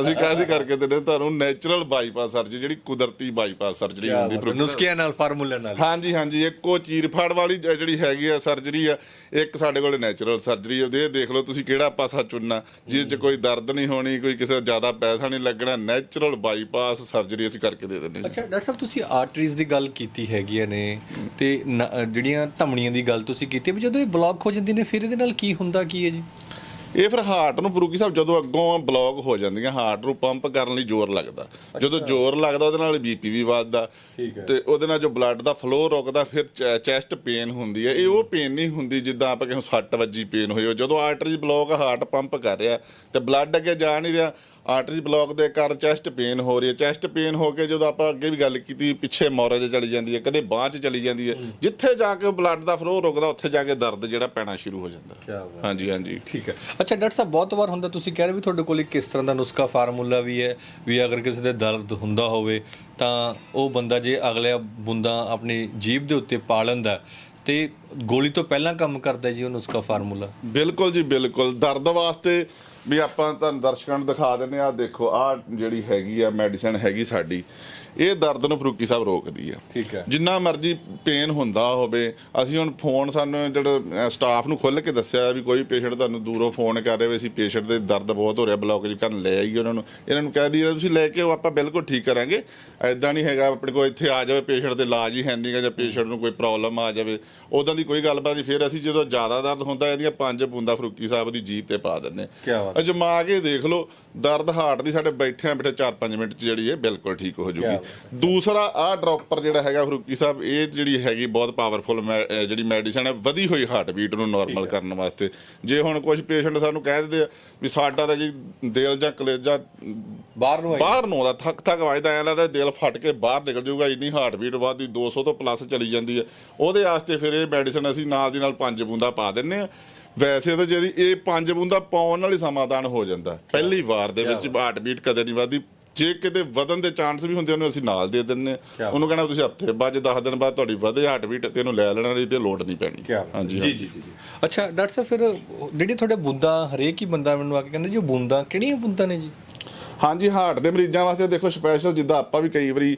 [SPEAKER 1] ਅਸੀਂ ਕਾਹਸੀ ਕਰਕੇ ਦਿੰਦੇ ਤੁਹਾਨੂੰ ਨੈਚੁਰਲ ਬਾਈਪਾਸ ਸਰਜਰੀ ਜਿਹੜੀ ਕੁਦਰਤੀ ਬਾਈਪਾਸ ਸਰਜਰੀ ਹੁੰਦੀ
[SPEAKER 2] ਨੁਸਖਿਆਂ ਨਾਲ ਫਾਰਮੂਲੇ ਨਾਲ।
[SPEAKER 1] ਹਾਂਜੀ ਹਾਂਜੀ ਇੱਕੋ ਚੀਰ ਫਾੜ ਵਾਲੀ ਜ- ਜਿਹੜੀ ਹੈਗੀ ਆ ਸਰਜਰੀ ਆ ਇੱਕ ਸਾਡੇ ਕੋਲ ਨੈਚੁਰਲ ਸਰਜਰੀ ਆ ਇਹ ਦੇਖ ਲਓ ਤੁਸੀਂ ਕਿਹੜਾ ਪਾਸਾ ਚੁਣਨਾ ਜਿਸ 'ਚ ਕੋਈ ਦਰਦ ਨਹੀਂ ਹੋਣੀ ਕੋਈ ਕਿਸੇ ਦਾ ਜ਼ਿਆਦਾ ਪੈਸਾ ਨਹੀਂ ਲੱਗਣਾ ਨੈਚੁਰਲ ਬਾਈਪਾਸ ਸਰਜਰੀ ਅਸੀਂ ਕਰਕੇ ਦੇ ਦਿੰਦੇ ਹਾਂ।
[SPEAKER 2] ਅੱਛਾ ਡਾਕਟਰ ਸਾਹਿਬ ਤੁਸੀਂ ਆਰਟਰੀਜ਼ ਦੀ ਗੱਲ ਕੀਤੀ ਹੈਗੀਆਂ ਨੇ ਤੇ ਨ- ਅ, ਜਿਹੜੀਆਂ ਧਮਣੀਆਂ ਦੀ ਗੱਲ ਤੁਸੀਂ ਕੀਤੀ ਵੀ ਜਦੋਂ ਇਹ ਬਲੌਕ ਹੋ ਜਾਂਦੀ ਨੇ ਫਿਰ ਇਹਦੇ ਨਾਲ ਕੀ ਹੁੰਦਾ ਕੀ ਹੈ ਜੀ?
[SPEAKER 1] ਇਹ ਫਿਰ ਹਾਰਟ ਨੂੰ ਫਰੂਕੀ ਸਾਹਿਬ ਜਦੋਂ ਅੱਗੋਂ ਬਲੌਕ ਹੋ ਜਾਂਦੀਆਂ ਹਾਰਟ ਨੂੰ ਪੰਪ ਕਰਨ ਲਈ ਜ਼ੋਰ ਲੱਗਦਾ। ਜਦੋਂ ਜ਼ੋਰ ਲੱਗਦਾ ਉਹਦੇ ਨਾਲ ਬੀਪੀ ਵੀ ਵੱਧਦਾ। ਤੇ ਉਹਦੇ ਨਾਲ ਜੋ ਬਲੱਡ ਦਾ ਫਲੋ ਰੁਕਦਾ ਫਿਰ ਚੈਸਟ ਪੇਨ ਹੁੰਦੀ ਹੈ। ਇਹ ਉਹ ਪੇਨ ਨਹੀਂ ਹੁੰਦੀ ਜਿੱਦਾਂ ਆਪਾਂ ਕਿਸੇ ਸੱਟ ਵੱਜੀ ਪੇਨ ਹੋਈ। ਜਦੋਂ ਆਰਟਰੀਜ਼ ਬਲੌਕ ਹਾਰਟ ਪੰਪ ਕਰ ਰਿਹਾ ਤੇ ਬਲੱਡ ਅੱਗੇ ਜਾ ਨਹੀਂ ਰਿਹਾ ਆਰਟਰੀਜ਼ ਬਲੌਕ ਦੇ ਕਾਰਨ ਚੈਸਟ ਪੇਨ ਹੋ ਰਹੀ ਹੈ। ਚੈਸਟ ਪੇਨ ਹੋ ਕੇ ਜਦੋਂ ਆਪਾਂ ਅੱਗੇ ਵੀ ਗੱਲ ਕੀਤੀ ਪਿੱਛੇ ਮੋਰੇ ਚਲੀ ਜਾਂਦੀ ਹੈ ਕਦੇ ਬਾਂਹ 'ਚ ਚਲੀ ਜਾਂਦੀ ਹੈ। ਜਿੱਥੇ ਜਾ ਕੇ ਬਲੱਡ ਦਾ ਫਲੋ ਰੁਕਦਾ ਉੱਥੇ ਜਾ ਕੇ ਦਰਦ ਜਿਹੜਾ ਪੈਣਾ ਸ਼ੁਰੂ ਹੋ ਜਾਂਦਾ। ਹਾਂਜੀ ਹਾਂਜੀ।
[SPEAKER 2] ਠੀਕ ਹੈ। ਅੱਛਾ ਡਾਕਟਰ ਸਾਹਿਬ ਬਹੁਤ ਵਾਰ ਹੁੰਦਾ ਤੁਸੀਂ ਕਹਿ ਰਹੇ ਵੀ ਤੁਹਾਡੇ ਕੋਲ ਇੱਕ ਕਿਸ ਤਰ੍ਹਾਂ ਦਾ ਨੁਸਖਾ ਫਾਰਮੂਲਾ ਵੀ ਹੈ ਵੀ ਅਗਰ ਕਿਸੇ ਦੇ ਦਰਦ ਹੁੰਦਾ ਹੋਵੇ ਤਾਂ ਉਹ ਬੰਦਾ ਜੇ ਅਗਲੇ ਬੁੰਦਾ ਆਪਣੀ ਜੀਭ ਦੇ ਉੱਤੇ ਪਾ ਲੈਂਦਾ ਤੇ ਗੋਲੀ ਤੋਂ ਪਹਿਲਾਂ ਕੰਮ ਕਰਦਾ ਜੀ ਉਹ ਨੁਸਖਾ ਫਾਰਮੂਲਾ?
[SPEAKER 1] ਬਿਲਕੁਲ ਜੀ ਬਿਲਕੁਲ। ਦਰਦ ਵਾਸਤੇ ਵੀ ਆਪਾਂ ਤੁਹਾਨੂੰ ਦਰਸ਼ਕਾਂ ਨੂੰ ਦਿਖਾ ਦਿੰਦੇ ਆ ਦੇਖੋ ਆ ਜਿਹੜੀ ਹੈਗੀ ਆ ਮੈਡੀਸਨ ਹੈਗੀ ਸਾਡੀ। ਇਹ ਦਰਦ ਨੂੰ ਫਰੂਕੀ ਸਾਹਿਬ ਰੋਕਦੀ ਆ।
[SPEAKER 2] ਠੀਕ ਹੈ।
[SPEAKER 1] ਜਿੰਨਾ ਮਰਜ਼ੀ ਪੇਨ ਹੁੰਦਾ ਹੋਵੇ ਅਸੀਂ ਹੁਣ ਫੋਨ ਸਾਨੂੰ ਜਿਹੜਾ ਸਟਾਫ ਨੂੰ ਖੁੱਲ ਕੇ ਦੱਸਿਆ ਵੀ ਕੋਈ ਪੇਸ਼ੈਂਟ ਤੁਹਾਨੂੰ ਦੂਰੋਂ ਫੋਨ ਕਰ ਰਿਹਾ ਵੀ ਅਸੀਂ ਪੇਸ਼ੈਂਟ ਦੇ ਦਰਦ ਬਹੁਤ ਹੋ ਰਿਹਾ ਬਲੌਕੇਜ ਕਰਨ ਲੈ ਆਈਏ ਉਹਨਾਂ ਨੂੰ। ਇਹਨਾਂ ਨੂੰ ਕਹਿ ਦਈਏ ਤੁਸੀਂ ਲੈ ਕੇ ਆਓ ਆਪਾਂ ਬਿਲਕੁਲ ਠੀਕ ਕਰਾਂਗੇ। ਐਦਾਂ ਨਹੀਂ ਹੈਗਾ ਆਪਣੇ ਕੋਲ ਇੱਥੇ ਆ ਜਾਵੇ ਪੇਸ਼ੈਂਟ ਦੇ ਇਲਾਜ ਹੀ ਹੈ ਨਹੀਂਗਾ ਜਾਂ ਪੇਸ਼ੈਂਟ ਨੂੰ ਕੋਈ ਪ੍ਰੋਬਲਮ ਆ ਜਾਵੇ। ਉਦਾਂ ਦੀ ਕੋਈ ਗੱਲਬਾਤ ਨਹੀਂ ਫਿਰ ਅਸੀਂ ਜਦੋਂ ਜ਼ਿਆਦਾ ਦਰਦ ਹੁੰਦਾ ਇਹਦੀਆਂ ਪੰਜ ਬੂੰਦਾਂ ਫਰੂਕੀ ਸਾਹਿਬ ਦੀ ਜੀਭ ਤੇ ਪਾ ਦਿੰਨੇ। ਅਜਮਾ ਕੇ ਦੇਖ ਲਓ ਦਰਦ ਹਾਰਟ ਦੀ ਸਾਡੇ ਬੈਠਿਆਂ ਬੈਠੇ 4-5 ਮਿੰਟ ਚ ਜਿਹੜੀ ਹੈ ਬਿਲਕੁਲ ਠੀਕ ਹੋ ਜੂਗੀ। ਦੂਸਰਾ ਆਹ ਡ੍ਰੌਪਰ ਜਿਹੜਾ ਹੈਗਾ ਫਰੂਕੀ ਸਾਹਿਬ ਇਹ ਜਿਹੜੀ ਹੈਗੀ ਬਹੁਤ ਪਾਵਰਫੁਲ ਜਿਹੜੀ ਮੈਡੀਸਨ ਹੈ ਵਧੀ ਹੋਈ ਹਾਰਟ ਬੀਟ ਨੂੰ ਨਾਰਮਲ ਕਰਨ ਵਾਸਤੇ। ਜੇ ਹੁਣ ਕੁਝ ਪੇਸ਼ੈਂਟ ਸਾਨੂੰ ਕਹਿ ਦਿੰਦੇ ਆ ਵੀ ਸਾਡਾ ਤਾਂ ਜੀ ਦਿਲ ਜਾਂ ਕਲੇਜਾ
[SPEAKER 2] ਬਾਹਰ ਨੂੰ ਆਈ
[SPEAKER 1] ਬਾਹਰ ਨੂੰ ਆਉਂਦਾ ਥੱਕ ਥੱਕ ਵੱਜਦਾ ਐਂ ਲੱਗਦਾ ਦਿਲ ਫਟ ਕੇ ਬਾਹਰ ਨਿਕਲ ਜਾਊਗਾ ਇੰਨੀ ਹਾਰਟ ਬੀਟ ਵੱਧਦੀ 200 ਤੋਂ ਪਲੱਸ ਚਲੀ ਜਾਂਦੀ ਹੈ। ਉਹਦੇ ਵਾਸਤੇ ਫਿਰ ਇਹ ਮੈਡੀਸਨ ਅਸੀਂ ਨਾਲ ਦੀ ਨਾਲ ਪੰਜ ਬੂੰਦਾ ਪਾ ਦਿੰਨੇ ਆ ਵੈਸੇ ਤਾਂ ਜਿਹੜੀ ਇਹ ਪੰਜ ਬੂੰਦਾ ਪਾਉਣ ਨਾਲ ਹੀ ਸਮਾਧਾਨ ਹੋ ਜਾਂਦਾ। ਪਹਿਲੀ ਵਾਰ ਦੇ ਵਿੱਚ ਹਾਰਟ ਬੀਟ ਕਦੇ ਨਹੀਂ ਵੱਧਦੀ। ਜੇ ਕਿਤੇ ਵਧਣ ਦੇ ਚਾਂਸ ਵੀ ਹੁੰਦੇ ਉਹਨੂੰ ਅਸੀਂ ਨਾਲ ਦੇ ਦਿੰਨੇ ਉਹਨੂੰ ਕਹਿਣਾ ਤੁਸੀਂ ਹਫ਼ਤੇ ਬਾਅਦ 10 ਦਿਨ ਬਾਅਦ ਤੁਹਾਡੀ ਵਧੇ ਹਾਰਟ ਬੀਟ ਤੇ ਇਹਨੂੰ ਲੈ ਲੈਣਾ ਨਹੀਂ ਤੇ ਲੋਡ ਨਹੀਂ ਪੈਣੀ। ਹਾਂਜੀ
[SPEAKER 2] ਜੀ ਜੀ। ਅੱਛਾ ਡਾਕਟਰ ਸਾਹਿਬ ਫਿਰ ਜਿਹੜੀ ਤੁਹਾਡੇ ਬੂੰਦਾਂ ਹਰੇਕ ਹੀ ਬੰਦਾ ਮੈਨੂੰ ਆ ਕੇ ਕਹਿੰਦਾ ਜੀ ਉਹ ਬੂੰਦਾਂ ਕਿਹੜੀਆਂ ਬੂੰਦਾਂ ਨੇ ਜੀ?
[SPEAKER 1] ਹਾਂਜੀ ਹਾਰਟ ਦੇ ਮਰੀਜ਼ਾਂ ਵਾਸਤੇ ਦੇਖੋ ਸਪੈਸ਼ਲ ਜਿੱਦਾਂ ਆਪਾਂ ਵੀ ਕਈ ਵਾਰੀ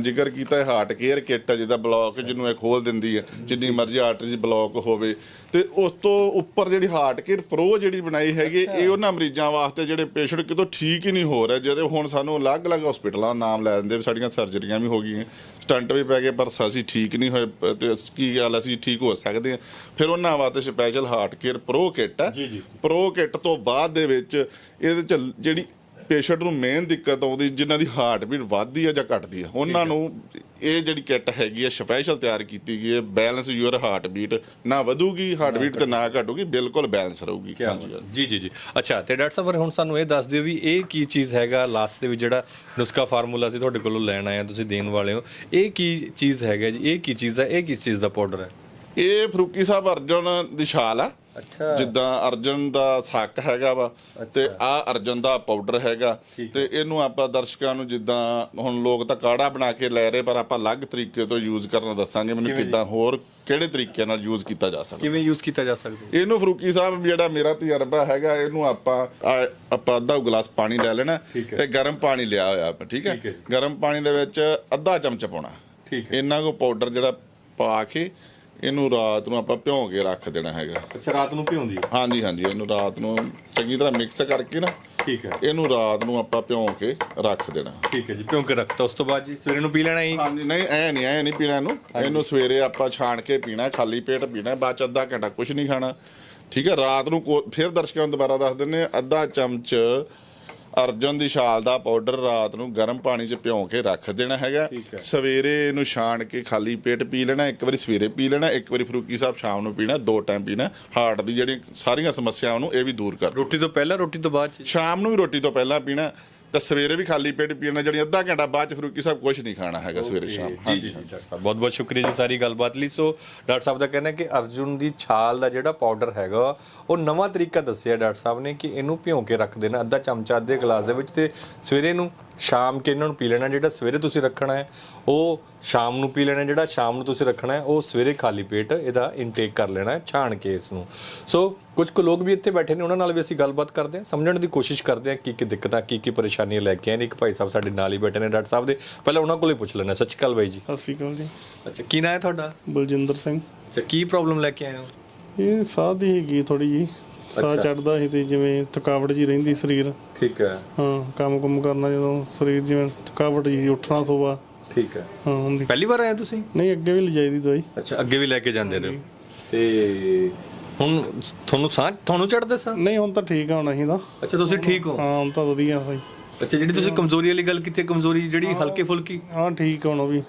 [SPEAKER 1] ਜ਼ਿਕਰ ਕੀਤਾ ਹੈ ਹਾਰਟ ਕੇਅਰ ਕਿੱਟ ਹੈ ਜਿੱਦਾਂ ਬਲੌਕ ਜਿਹਨੂੰ ਇਹ ਖੋਲ ਦਿੰਦੀ ਹੈ ਜਿੰਨੀ ਮਰਜ਼ੀ ਆਰਟਰੀ ਬਲੌਕ ਹੋਵੇ। ਤੇ ਉਸ ਤੋਂ ਉੱਪਰ ਜਿਹੜੀ ਹਾਰਟ ਕੇਅਰ ਪ੍ਰੋ ਜਿਹੜੀ ਬਣਾਈ ਹੈਗੀ ਇਹ ਉਹਨਾਂ ਮਰੀਜ਼ਾਂ ਵਾਸਤੇ ਜਿਹੜੇ ਪੇਸ਼ੈਂਟ ਕਿਤੋਂ ਠੀਕ ਹੀ ਨਹੀਂ ਹੋ ਰਹੇ ਜਿਹਦੇ ਹੁਣ ਸਾਨੂੰ ਅਲੱਗ-ਅਲੱਗ ਹਸਪੀਟਲਾਂ ਨਾਮ ਲੈ ਦਿੰਦੇ ਵੀ ਸਾਡੀਆਂ ਸਰਜਰੀਆਂ ਵੀ ਹੋ ਗਈਆਂ। ਸਟੰਟ ਵੀ ਪੈ ਗਏ ਪਰ ਅਸੀਂ ਠੀਕ ਨਹੀਂ ਹੋਏ ਪ- ਤੇ ਕੀ ਗੱਲ ਅਸੀਂ ਠੀਕ ਹੋ ਸਕਦੇ ਹਾਂ। ਫਿਰ ਉਹਨਾਂ ਵਾਸਤੇ special heart care pro kit ਹੈ
[SPEAKER 2] ਜੀ, ਜੀ।
[SPEAKER 1] ਪ੍ਰੋ ਕਿੱਟ ਤੋਂ ਬਾਅਦ ਦੇ ਵਿੱਚ ਇਹਦੇ ਚ ਜਿਹੜੀ ਪੇਸ਼ੈਂਟ ਨੂੰ ਮੇਨ ਦਿੱਕਤ ਆਉਂਦੀ ਜਿਨ੍ਹਾਂ ਦੀ ਹਾਰਟ ਬੀਟ ਵੱਧਦੀ ਹੈ ਜਾਂ ਘਟਦੀ ਹੈ ਉਹਨਾਂ ਨੂੰ ਇਹ ਜਿਹੜੀ ਕਿੱਟ ਹੈਗੀ ਹੈ ਸਪੈਸ਼ਲ ਤਿਆਰ ਕੀਤੀ ਗਈ ਹੈ ਬੈਲੈਂਸ ਯੂਅਰ ਹਾਰਟ ਬੀਟ ਨਾ ਵਧੂਗੀ ਹਾਰਟ ਬੀਟ ਤੇ ਨਾ ਘਟੂਗੀ ਬਿਲਕੁਲ ਬੈਲੈਂਸ ਰਹੂਗੀ।
[SPEAKER 2] ਜੀ ਜੀ ਜੀ। ਅੱਛਾ ਤੇ ਡਾਕਟਰ ਸਾਹਿਬ ਹੁਣ ਸਾਨੂੰ ਇਹ ਦੱਸ ਦਿਓ ਵੀ ਇਹ ਕੀ ਚੀਜ਼ ਹੈਗਾ? ਲਾਸਟ ਦੇ ਵਿੱਚ ਜਿਹੜਾ ਨੁਸਖਾ ਫਾਰਮੂਲਾ ਸੀ ਤੁਹਾਡੇ ਕੋਲੋਂ ਲੈਣ ਆਏ ਆ ਤੁਸੀਂ ਦੇਣ ਵਾਲੇ ਹੋ। ਇਹ ਕੀ ਚੀਜ਼ ਹੈਗਾ ਜੀ? ਇਹ ਕੀ ਚੀਜ਼ ਹੈ ਇਹ ਕਿਸ ਚੀਜ਼ ਦਾ ਪਾਊਡਰ ਹੈ?
[SPEAKER 1] ਇਹ ਫਰੂਕੀ ਸਾਹਿਬ ਅਰਜਨ ਦੀ ਛਾਲ ਆ।
[SPEAKER 2] ਅੱਛਾ।
[SPEAKER 1] ਜਿੱਦਾਂ ਅਰਜਨ ਦਾ ਸੱਕ ਹੈਗਾ ਵਾ ਤੇ ਆ ਅਰਜਨ ਦਾ ਪਾਊਡਰ ਹੈਗਾ। ਤੇ ਇਹਨੂੰ ਆਪਾਂ ਦਰਸ਼ਕਾਂ ਨੂੰ ਜਿੱਦਾਂ ਹੁਣ ਲੋਕ ਤਾਂ ਕਾੜਾ ਬਣਾ ਕੇ ਲੈ ਰਹੇ ਪਰ ਆਪਾਂ ਅਲੱਗ ਤਰੀਕੇ ਤੋਂ ਯੂਜ਼ ਕਰਨਾ ਦੱਸਾਂਗੇ ਮੈਨੂੰ ਕਿੱਦਾਂ ਹੋਰ ਕਿਹੜੇ ਤਰੀਕੇ ਨਾਲ ਯੂਜ਼ ਕੀਤਾ ਜਾ ਸਕਦਾ।
[SPEAKER 2] ਕਿਵੇਂ ਯੂਜ਼ ਕੀਤਾ ਜਾ ਸਕਦਾ?
[SPEAKER 1] ਇਹਨੂੰ ਫਰੂਕੀ ਸਾਹਿਬ ਜਿਹੜਾ ਮੇਰਾ ਤਜਰਬਾ ਹੈਗਾ ਇਹਨੂੰ ਆਪਾਂ ਆਪਾਂ ਅੱਧਾ ਗਲਾਸ ਪਾਣੀ ਲੈ ਲੈਣਾ ਇਹ ਗਰਮ ਪਾਣੀ ਲਿਆ ਹੋਇਆ ਆਪਾਂ ਠੀਕ ਹੈ? ਗਰਮ ਪਾਣੀ ਦੇ ਵਿੱਚ ਅੱਧਾ ਚਮਚ ਪਾਉਣਾ।
[SPEAKER 2] ਠੀਕ
[SPEAKER 1] ਇੰਨਾ ਕੋ ਪਾਊਡਰ ਜਿਹੜਾ ਪਾ ਕੇ ਇਹਨੂੰ ਰਾਤ ਨੂੰ ਆਪਾਂ ਭਿਉਂ ਕੇ ਰੱਖ ਦੇਣਾ ਹੈਗਾ।
[SPEAKER 2] ਅੱਛਾ ਰਾਤ ਨੂੰ ਭਿਉਂਦੀ ਹੈ?
[SPEAKER 1] ਹਾਂਜੀ ਹਾਂਜੀ ਇਹਨੂੰ ਰਾਤ ਨੂੰ ਚੰਗੀ ਤਰ੍ਹਾਂ ਮਿਕਸ ਕਰਕੇ ਨਾ
[SPEAKER 2] ਠੀਕ ਹੈ।
[SPEAKER 1] ਇਹਨੂੰ ਰਾਤ ਨੂੰ ਆਪਾਂ ਭਿਉਂ ਕੇ ਰੱਖ ਦੇਣਾ।
[SPEAKER 2] ਠੀਕ ਹੈ ਜੀ ਭਿਉਂ ਕੇ ਰੱਖਤਾ ਉਸ ਤੋਂ ਬਾਅਦ ਜੀ ਸਵੇਰੇ ਨੂੰ ਪੀ ਲੈਣਾ ਹੀ
[SPEAKER 1] ਹਾਂਜੀ ਨਹੀਂ ਐ ਨਹੀਂ ਐ ਨਹੀਂ ਪੀਣਾ ਇਹਨੂੰ। ਇਹਨੂੰ ਸਵੇਰੇ ਆਪਾਂ ਛਾਣ ਕੇ ਪੀਣਾ ਖਾਲੀ ਪੇਟ ਪੀਣਾ ਬਾਅਦ ਚ ਅੱਧਾ ਘੰਟਾ ਕੁਝ ਨਹੀਂ ਖਾਣਾ। ਠੀਕ ਹੈ ਰਾਤ ਨੂੰ ਕੋ- ਫਿਰ ਦਰਸ਼ਕਾਂ ਨੂੰ ਦੁਬਾਰਾ ਦੱਸ ਦਿੰਨੇ ਆ, ਅੱਧਾ ਚਮਚ ਅਰਜਨ ਦੀ ਛਾਲ ਦਾ ਪਾਊਡਰ ਰਾਤ ਨੂੰ ਗਰਮ ਪਾਣੀ 'ਚ ਭਿਉਂ ਕੇ ਰੱਖ ਦੇਣਾ ਹੈਗਾ। ਸਵੇਰੇ ਇਹਨੂੰ ਛਾਣ ਕੇ ਖਾਲੀ ਪੇਟ ਪੀ ਲੈਣਾ ਇੱਕ ਵਾਰੀ ਸਵੇਰੇ ਪੀ ਲੈਣਾ ਇੱਕ ਵਾਰੀ ਫਰੂਕੀ ਸਾਹਿਬ ਸ਼ਾਮ ਨੂੰ ਪੀਣਾ ਦੋ ਟਾਈਮ ਪੀਣਾ। ਹਾਰਟ ਦੀ ਜਿਹੜੀ ਸਾਰੀਆਂ ਸਮੱਸਿਆਵਾਂ ਨੂੰ ਇਹ ਵੀ ਦੂਰ ਕਰ।
[SPEAKER 2] ਰੋਟੀ ਤੋਂ ਪਹਿਲਾਂ ਰੋਟੀ ਤੋਂ ਬਾਅਦ?
[SPEAKER 1] ਸ਼ਾਮ ਨੂੰ ਵੀ ਰੋਟੀ ਤੋਂ ਪਹਿਲਾਂ ਪੀਣਾ। ਤੇ ਸਵੇਰੇ ਵੀ ਖਾਲੀ ਪੇਟ ਪੀਣਾ ਜਿਹੜੀ ਅੱਧਾ ਘੰਟਾ ਬਾਅਦ ਚ ਫਰੂਕੀ ਸਾਹਿਬ ਕੁਝ ਨਹੀਂ ਖਾਣਾ ਹੈਗਾ ਸਵੇਰੇ ਸ਼ਾਮ।
[SPEAKER 2] ਜੀ ਜੀ। ਡਾਕਟਰ ਸਾਹਿਬ ਬਹੁਤ ਬਹੁਤ ਸ਼ੁਕਰੀਆ ਜੀ ਸਾਰੀ ਗੱਲਬਾਤ ਲਈ। ਸੋ ਡਾਕਟਰ ਸਾਹਿਬ ਦਾ ਕਹਿਣਾ ਕਿ ਅਰਜੁਨ ਦੀ ਛਾਲ ਦਾ ਜਿਹੜਾ ਪਾਊਡਰ ਹੈਗਾ ਉਹ ਨਵਾਂ ਤਰੀਕਾ ਦੱਸਿਆ ਡਾਕਟਰ ਸਾਹਿਬ ਨੇ ਕਿ ਇਹਨੂੰ ਭਿਉਂ ਕੇ ਰੱਖ ਦੇਣਾ ਅੱਧਾ ਚਮਚਾ ਅੱਧੇ ਗਲਾਸ ਦੇ ਵਿੱਚ ਤੇ ਸਵੇਰੇ ਨੂੰ ਸ਼ਾਮ ਕੇ ਇਹਨਾਂ ਨੂੰ ਪੀ ਲੈਣਾ ਜਿਹੜਾ ਸਵੇਰੇ ਤੁਸੀਂ ਰੱਖਣਾ ਹੈ ਉਹ ਸ਼ਾਮ ਨੂੰ ਪੀ ਲੈਣਾ ਜਿਹੜਾ ਸ਼ਾਮ ਨੂੰ ਤੁਸੀਂ ਰੱਖਣਾ ਹੈ ਉਹ ਸਵੇਰੇ ਖਾਲੀ ਪੇਟ ਇਹਦਾ ਇਨਟੇਕ ਕਰ ਲੈਣਾ ਹੈ ਛਾਣ ਕੇ ਇਸ ਨੂੰ। ਸੋ ਕੁਝ ਕੁ ਲੋਕ ਵੀ ਇੱਥੇ ਬੈਠੇ ਨੇ ਉਹਨਾਂ ਨਾਲ ਵੀ ਅਸੀਂ ਗੱਲਬਾਤ ਕਰਦੇ ਹਾਂ ਸਮਝਣ ਦੀ ਕੋਸ਼ਿਸ਼ ਕਰਦੇ ਹਾਂ ਕੀ ਕੀ ਦਿੱਕਤਾਂ ਕੀ ਕੀ ਪਰੇਸ਼ਾਨੀਆਂ ਲੈ ਕੇ ਆਏ ਨੇ। ਇੱਕ ਭਾਈ ਸਾਹਿਬ ਸਾਡੇ ਨਾਲ ਹੀ ਬੈਠੇ ਨੇ ਡਾਕਟਰ ਸਾਹਿਬ ਦੇ। ਪਹਿਲਾਂ ਉਹਨਾਂ ਕੋਲੇ ਪੁੱਛ ਲੈਣਾ ਸੱਚ ਕਾਲ ਬਾਈ ਜੀ।
[SPEAKER 4] ਸਤਿ ਸ਼੍ਰੀ ਅਕਾਲ ਜੀ।
[SPEAKER 2] ਅੱਛਾ ਕੀ ਨਾਂ ਹੈ ਤੁਹਾਡਾ?
[SPEAKER 4] ਬਲਜਿੰਦਰ ਸਿੰਘ।
[SPEAKER 2] ਅੱਛਾ ਕੀ ਪ੍ਰੋਬਲਮ ਲੈ ਕੇ ਆਏ ਹੋ?
[SPEAKER 4] ਇਹ ਸਾਹ ਦੀ ਹੈਗੀ ਥੋੜੀ ਜੀ ਸਾਹ ਚੜਦਾ ਸੀ ਤੇ ਜਿਵੇਂ ਥਕਾਵਟ ਜੀ ਰਹਿੰਦੀ ਸਰੀਰ।
[SPEAKER 2] ਠੀਕ ਹੈ।
[SPEAKER 4] ਹਾਂ ਕੰਮ ਕੁਮ ਕਰਨਾ ਜਦੋਂ ਸਰੀਰ ਜਿਵੇਂ ਥਕਾਵਟ ਜੀ ਉੱਠਣਾ ਸੋਵਾ।
[SPEAKER 2] ਠੀਕ ਹੈ।
[SPEAKER 4] ਹਾਂ ਹੁੰਦੀ
[SPEAKER 2] ਪਹਿਲੀ ਵਾਰ ਆਏ ਤੁਸੀਂ?
[SPEAKER 4] ਨਹੀਂ ਅੱਗੇ ਵੀ ਲਿਜਾਈ ਦੀ ਦਵਾਈ।
[SPEAKER 2] ਅੱਛਾ ਅੱਗੇ ਵੀ ਲੈ ਕੇ ਜਾਂਦੇ ਰਹੇ ਤੇ ਹੁਣ ਤੁਹਾਨੂੰ ਸਾਹ ਤੁਹਾਨੂੰ ਚੜਦਾ ਸਾਹ?
[SPEAKER 4] ਨਹੀਂ ਹੁਣ ਤਾਂ ਠੀਕ ਆ ਹੁਣ ਅਸੀਂ ਤਾਂ।
[SPEAKER 2] ਅੱਛਾ ਤੁਸੀਂ ਠੀਕ ਹੋ?
[SPEAKER 4] ਹਾਂ ਹੁਣ ਤਾਂ ਵਧੀਆ ਸਹੀ
[SPEAKER 2] ਅੱਛਾ ਜਿਹੜੀ ਤੁਸੀਂ ਕਮਜ਼ੋਰੀ ਵਾਲੀ ਗੱਲ ਕੀਤੀ ਹੈ, ਕਮਜ਼ੋਰੀ ਜਿਹੜੀ ਹਲਕੇ ਫੁਲਕੀ?
[SPEAKER 4] ਹਾਂ ਠੀਕ ਆ ਹੁਣ ਉਹ ਵੀ।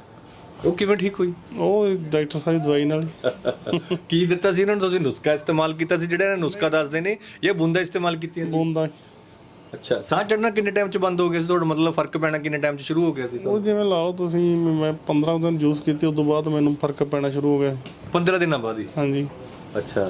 [SPEAKER 2] ਉਹ ਕਿਵੇਂ ਠੀਕ ਹੋਈ?
[SPEAKER 4] ਉਹ ਡਾਕਟਰ ਸਾਹਿਬ ਦੀ ਦਵਾਈ ਨਾਲ ਹੀ।
[SPEAKER 2] ਕੀ ਦਿੱਤਾ ਸੀ ਇਹਨਾਂ ਨੂੰ? ਤੁਸੀਂ ਨੁਸਖਾ ਇਸਤੇਮਾਲ ਕੀਤਾ ਸੀ ਜਿਹੜਾ ਇਹਨਾਂ ਨੁਸਖਾ ਦੱਸਦੇ ਨੇ ਇਹ ਬੂੰਦਾ ਇਸਤੇਮਾਲ ਕੀਤੀਆਂ ਸੀ?
[SPEAKER 4] ਬੂੰਦਾਂ।
[SPEAKER 2] ਅੱਛਾ ਸਾਹ ਚੜਨਾ ਕਿੰਨੇ ਟਾਈਮ ਚ ਬੰਦ ਹੋ ਗਿਆ ਸੀ? ਤੁਹਾਡਾ ਮਤਲਬ ਫ਼ਰਕ ਪੈਣਾ ਕਿੰਨੇ ਟਾਈਮ ਚ ਸ਼ੁਰੂ ਹੋ ਗਿਆ ਸੀ
[SPEAKER 4] ਉਹ ਜਿਵੇਂ ਲਾ ਲਓ ਤੁਸੀਂ ਮੈਂ 15 ਦਿਨ ਜੂਸ ਕੀਤੀ ਉਸ ਤੋਂ ਬਾਅਦ ਮੈਨੂੰ ਫ਼ਰਕ ਪੈਣਾ ਸ਼ੁਰੂ ਹੋ ਗਿਆ।
[SPEAKER 2] 15 ਦਿਨਾਂ ਬਾਅਦ ਹੀ?
[SPEAKER 4] ਹਾਂਜੀ।
[SPEAKER 2] ਅੱਛਾ।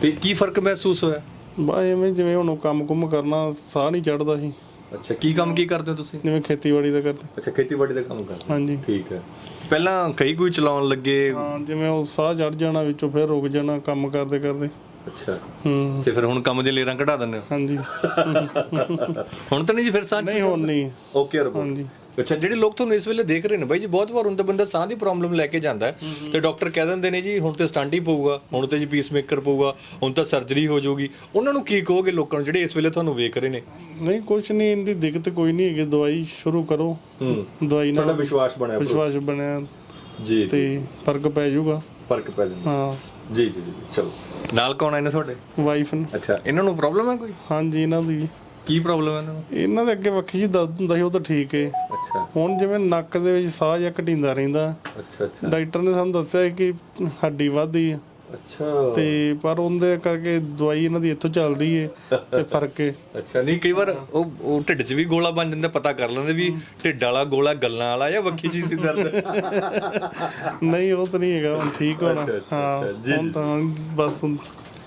[SPEAKER 2] ਤੇ ਕੀ ਫ਼ਰਕ ਮਹਿਸੂਸ ਹੋਇਆ?
[SPEAKER 4] ਬਾ ਐਵੇਂ ਜਿਵੇਂ ਹੁਣ ਕੰਮ ਕੁਮ ਕਰਨਾ ਸਾਹ ਨਹੀਂ ਚੜਦਾ ਸੀ।
[SPEAKER 2] ਅੱਛਾ ਕੀ ਕੰਮ ਕੀ ਕਰਦੇ ਹੋ ਤੁਸੀਂ?
[SPEAKER 4] ਜਿਵੇਂ ਖੇਤੀਬਾੜੀ ਦਾ ਕਰਦੇ।
[SPEAKER 2] ਅੱਛਾ ਖੇਤੀਬਾੜੀ ਦਾ ਕੰਮ ਕਰਦੇ।
[SPEAKER 4] ਹਾਂਜੀ।
[SPEAKER 2] ਠੀਕ ਹੈ। ਪਹਿਲਾਂ ਕਈ ਕੋਈ ਚਲਾਉਣ ਲੱਗੇ?
[SPEAKER 4] ਹਾਂ ਜਿਵੇਂ ਉਹ ਸਾਹ ਚੜ ਜਾਣਾ ਵਿੱਚੋਂ ਫਿਰ ਰੁਕ ਜਾਣਾ ਕੰਮ ਕਰਦੇ ਕਰਦੇ।
[SPEAKER 2] ਅੱਛਾ।
[SPEAKER 4] ਹੂੰ।
[SPEAKER 2] ਤੇ ਫਿਰ ਹੁਣ ਕੰਮ ਦੇ ਲੇਰਾਂ ਘਟਾ ਦਿੰਦੇ ਹੋ?
[SPEAKER 4] ਹਾਂਜੀ।
[SPEAKER 2] ਹੁਣ ਤਾਂ ਨਹੀਂ ਜੀ ਫਿਰ ਸਾਹ
[SPEAKER 4] ਨਹੀਂ ਹੁਣ ਨਹੀਂ।
[SPEAKER 2] ਓਕੇ ਰਬੋ
[SPEAKER 4] ਹਾਂਜੀ।
[SPEAKER 2] ਅੱਛਾ ਜਿਹੜੇ ਲੋਕ ਤੁਹਾਨੂੰ ਇਸ ਵੇਲੇ ਦੇਖ ਰਹੇ ਨੇ ਬਾਈ ਜੀ ਬਹੁਤ ਵਾਰ ਹੁੰਦਾ ਬੰਦਾ ਸਾਹ ਦੀ ਪ੍ਰੋਬਲਮ ਲੈ ਕੇ ਜਾਂਦਾ ਹੈ ਤੇ ਡਾਕਟਰ ਕਹਿ ਦਿੰਦੇ ਨੇ ਜੀ ਹੁਣ ਤੇ ਸਟੰਟ ਹੀ ਪਊਗਾ ਹੁਣ ਤੇ ਜੀ ਪੀਸਮੇਕਰ ਪਊਗਾ ਹੁਣ ਤਾਂ ਸਰਜਰੀ ਹੋ ਜਾਊਗੀ। ਉਹਨਾਂ ਨੂੰ ਕੀ ਕਹੋਗੇ ਲੋਕਾਂ ਨੂੰ ਜਿਹੜੇ ਇਸ ਵੇਲੇ ਤੁਹਾਨੂੰ ਵੇਖ ਰਹੇ ਨੇ?
[SPEAKER 4] ਨਹੀਂ ਕੁਛ ਨਹੀਂ ਇਹਦੀ ਦਿੱਕਤ ਕੋਈ ਨਹੀਂ ਹੈਗੀ ਦਵਾਈ ਸ਼ੁਰੂ ਕਰੋ। ਦਵਾਈ ਨਾਲ
[SPEAKER 2] ਵਿਸ਼ਵਾਸ ਬਣਿਆ
[SPEAKER 4] ਵਿਸ਼ਵਾਸ ਬਣਿਆ।
[SPEAKER 2] ਜੀ
[SPEAKER 4] ਤੇ ਫ਼ਰਕ ਪੈ ਜਾਊਗਾ।
[SPEAKER 2] ਫ਼ਰਕ ਪੈ ਜਾਂਦਾ
[SPEAKER 4] ਹਾਂ।
[SPEAKER 2] ਜੀ ਜੀ ਜੀ ਚਲੋ। ਨਾਲ ਕੌਣ ਆਏ ਨੇ ਤੁਹਾਡੇ?
[SPEAKER 4] ਵਾਈਫ ਨੇ।
[SPEAKER 2] ਅੱਛਾ ਇਹਨਾਂ ਨੂੰ ਪ੍ਰੋਬਲਮ ਹੈ ਕੋਈ?
[SPEAKER 4] ਹਾਂਜੀ ਇਹਨਾਂ ਦੀ
[SPEAKER 2] ਕੀ ਪ੍ਰੋਬਲਮ ਹੈ ਇਹਨਾਂ ਨੂੰ?
[SPEAKER 4] ਇਹਨਾਂ ਦੇ ਅੱਗੇ ਵੱਖੀ ਜੀ ਦਰਦ ਹੁੰਦਾ ਸੀ ਉਹ ਤਾਂ ਠੀਕ ਹੈ
[SPEAKER 2] ਅੱਛਾ।
[SPEAKER 4] ਹੁਣ ਜਿਵੇਂ ਨੱਕ ਦੇ ਵਿੱਚ ਸਾਹ ਜਾਂ ਘਟਿੰਦਾ ਰਹਿੰਦਾ।
[SPEAKER 2] ਅੱਛਾ ਅੱਛਾ।
[SPEAKER 4] ਡਾਕਟਰ ਨੇ ਸਾਨੂੰ ਦੱਸਿਆ ਕਿ ਹੱਡੀ ਵੱਧਦੀ ਹੈ
[SPEAKER 2] ਅੱਛਾ।
[SPEAKER 4] ਤੇ ਪਰ ਉਹਦੇ ਕਰਕੇ ਦਵਾਈ ਇਹਨਾਂ ਦੀ ਇੱਥੋਂ ਚੱਲਦੀ ਏ ਤੇ ਫ਼ਰਕ ਏ।
[SPEAKER 2] ਅੱਛਾ ਨਹੀਂ ਕਈ ਵਾਰ ਉਹ ਉਹ ਢਿੱਡ 'ਚ ਵੀ ਗੋਲਾ ਬਣ ਜਾਂਦਾ ਪਤਾ ਕਰ ਲੈਂਦੇ ਵੀ ਢਿੱਡ ਵਾਲਾ ਗੋਲਾ ਗੱਲਾਂ ਵਾਲਾ ਜਾਂ ਵੱਖੀ ਚੀਜ਼ ਸੀ ਦਰਦ।
[SPEAKER 4] ਨਹੀਂ ਉਹ ਤਾਂ ਨਹੀਂ ਹੈਗਾ ਹੁਣ ਠੀਕ ਹੋਣਾ।
[SPEAKER 2] ਅੱਛਾ, ਅੱਛਾ,
[SPEAKER 4] ਹਾਂ
[SPEAKER 2] ਜੀ,
[SPEAKER 4] ਹੁਣ ਤਾਂ ਬਸ ਹੁਣ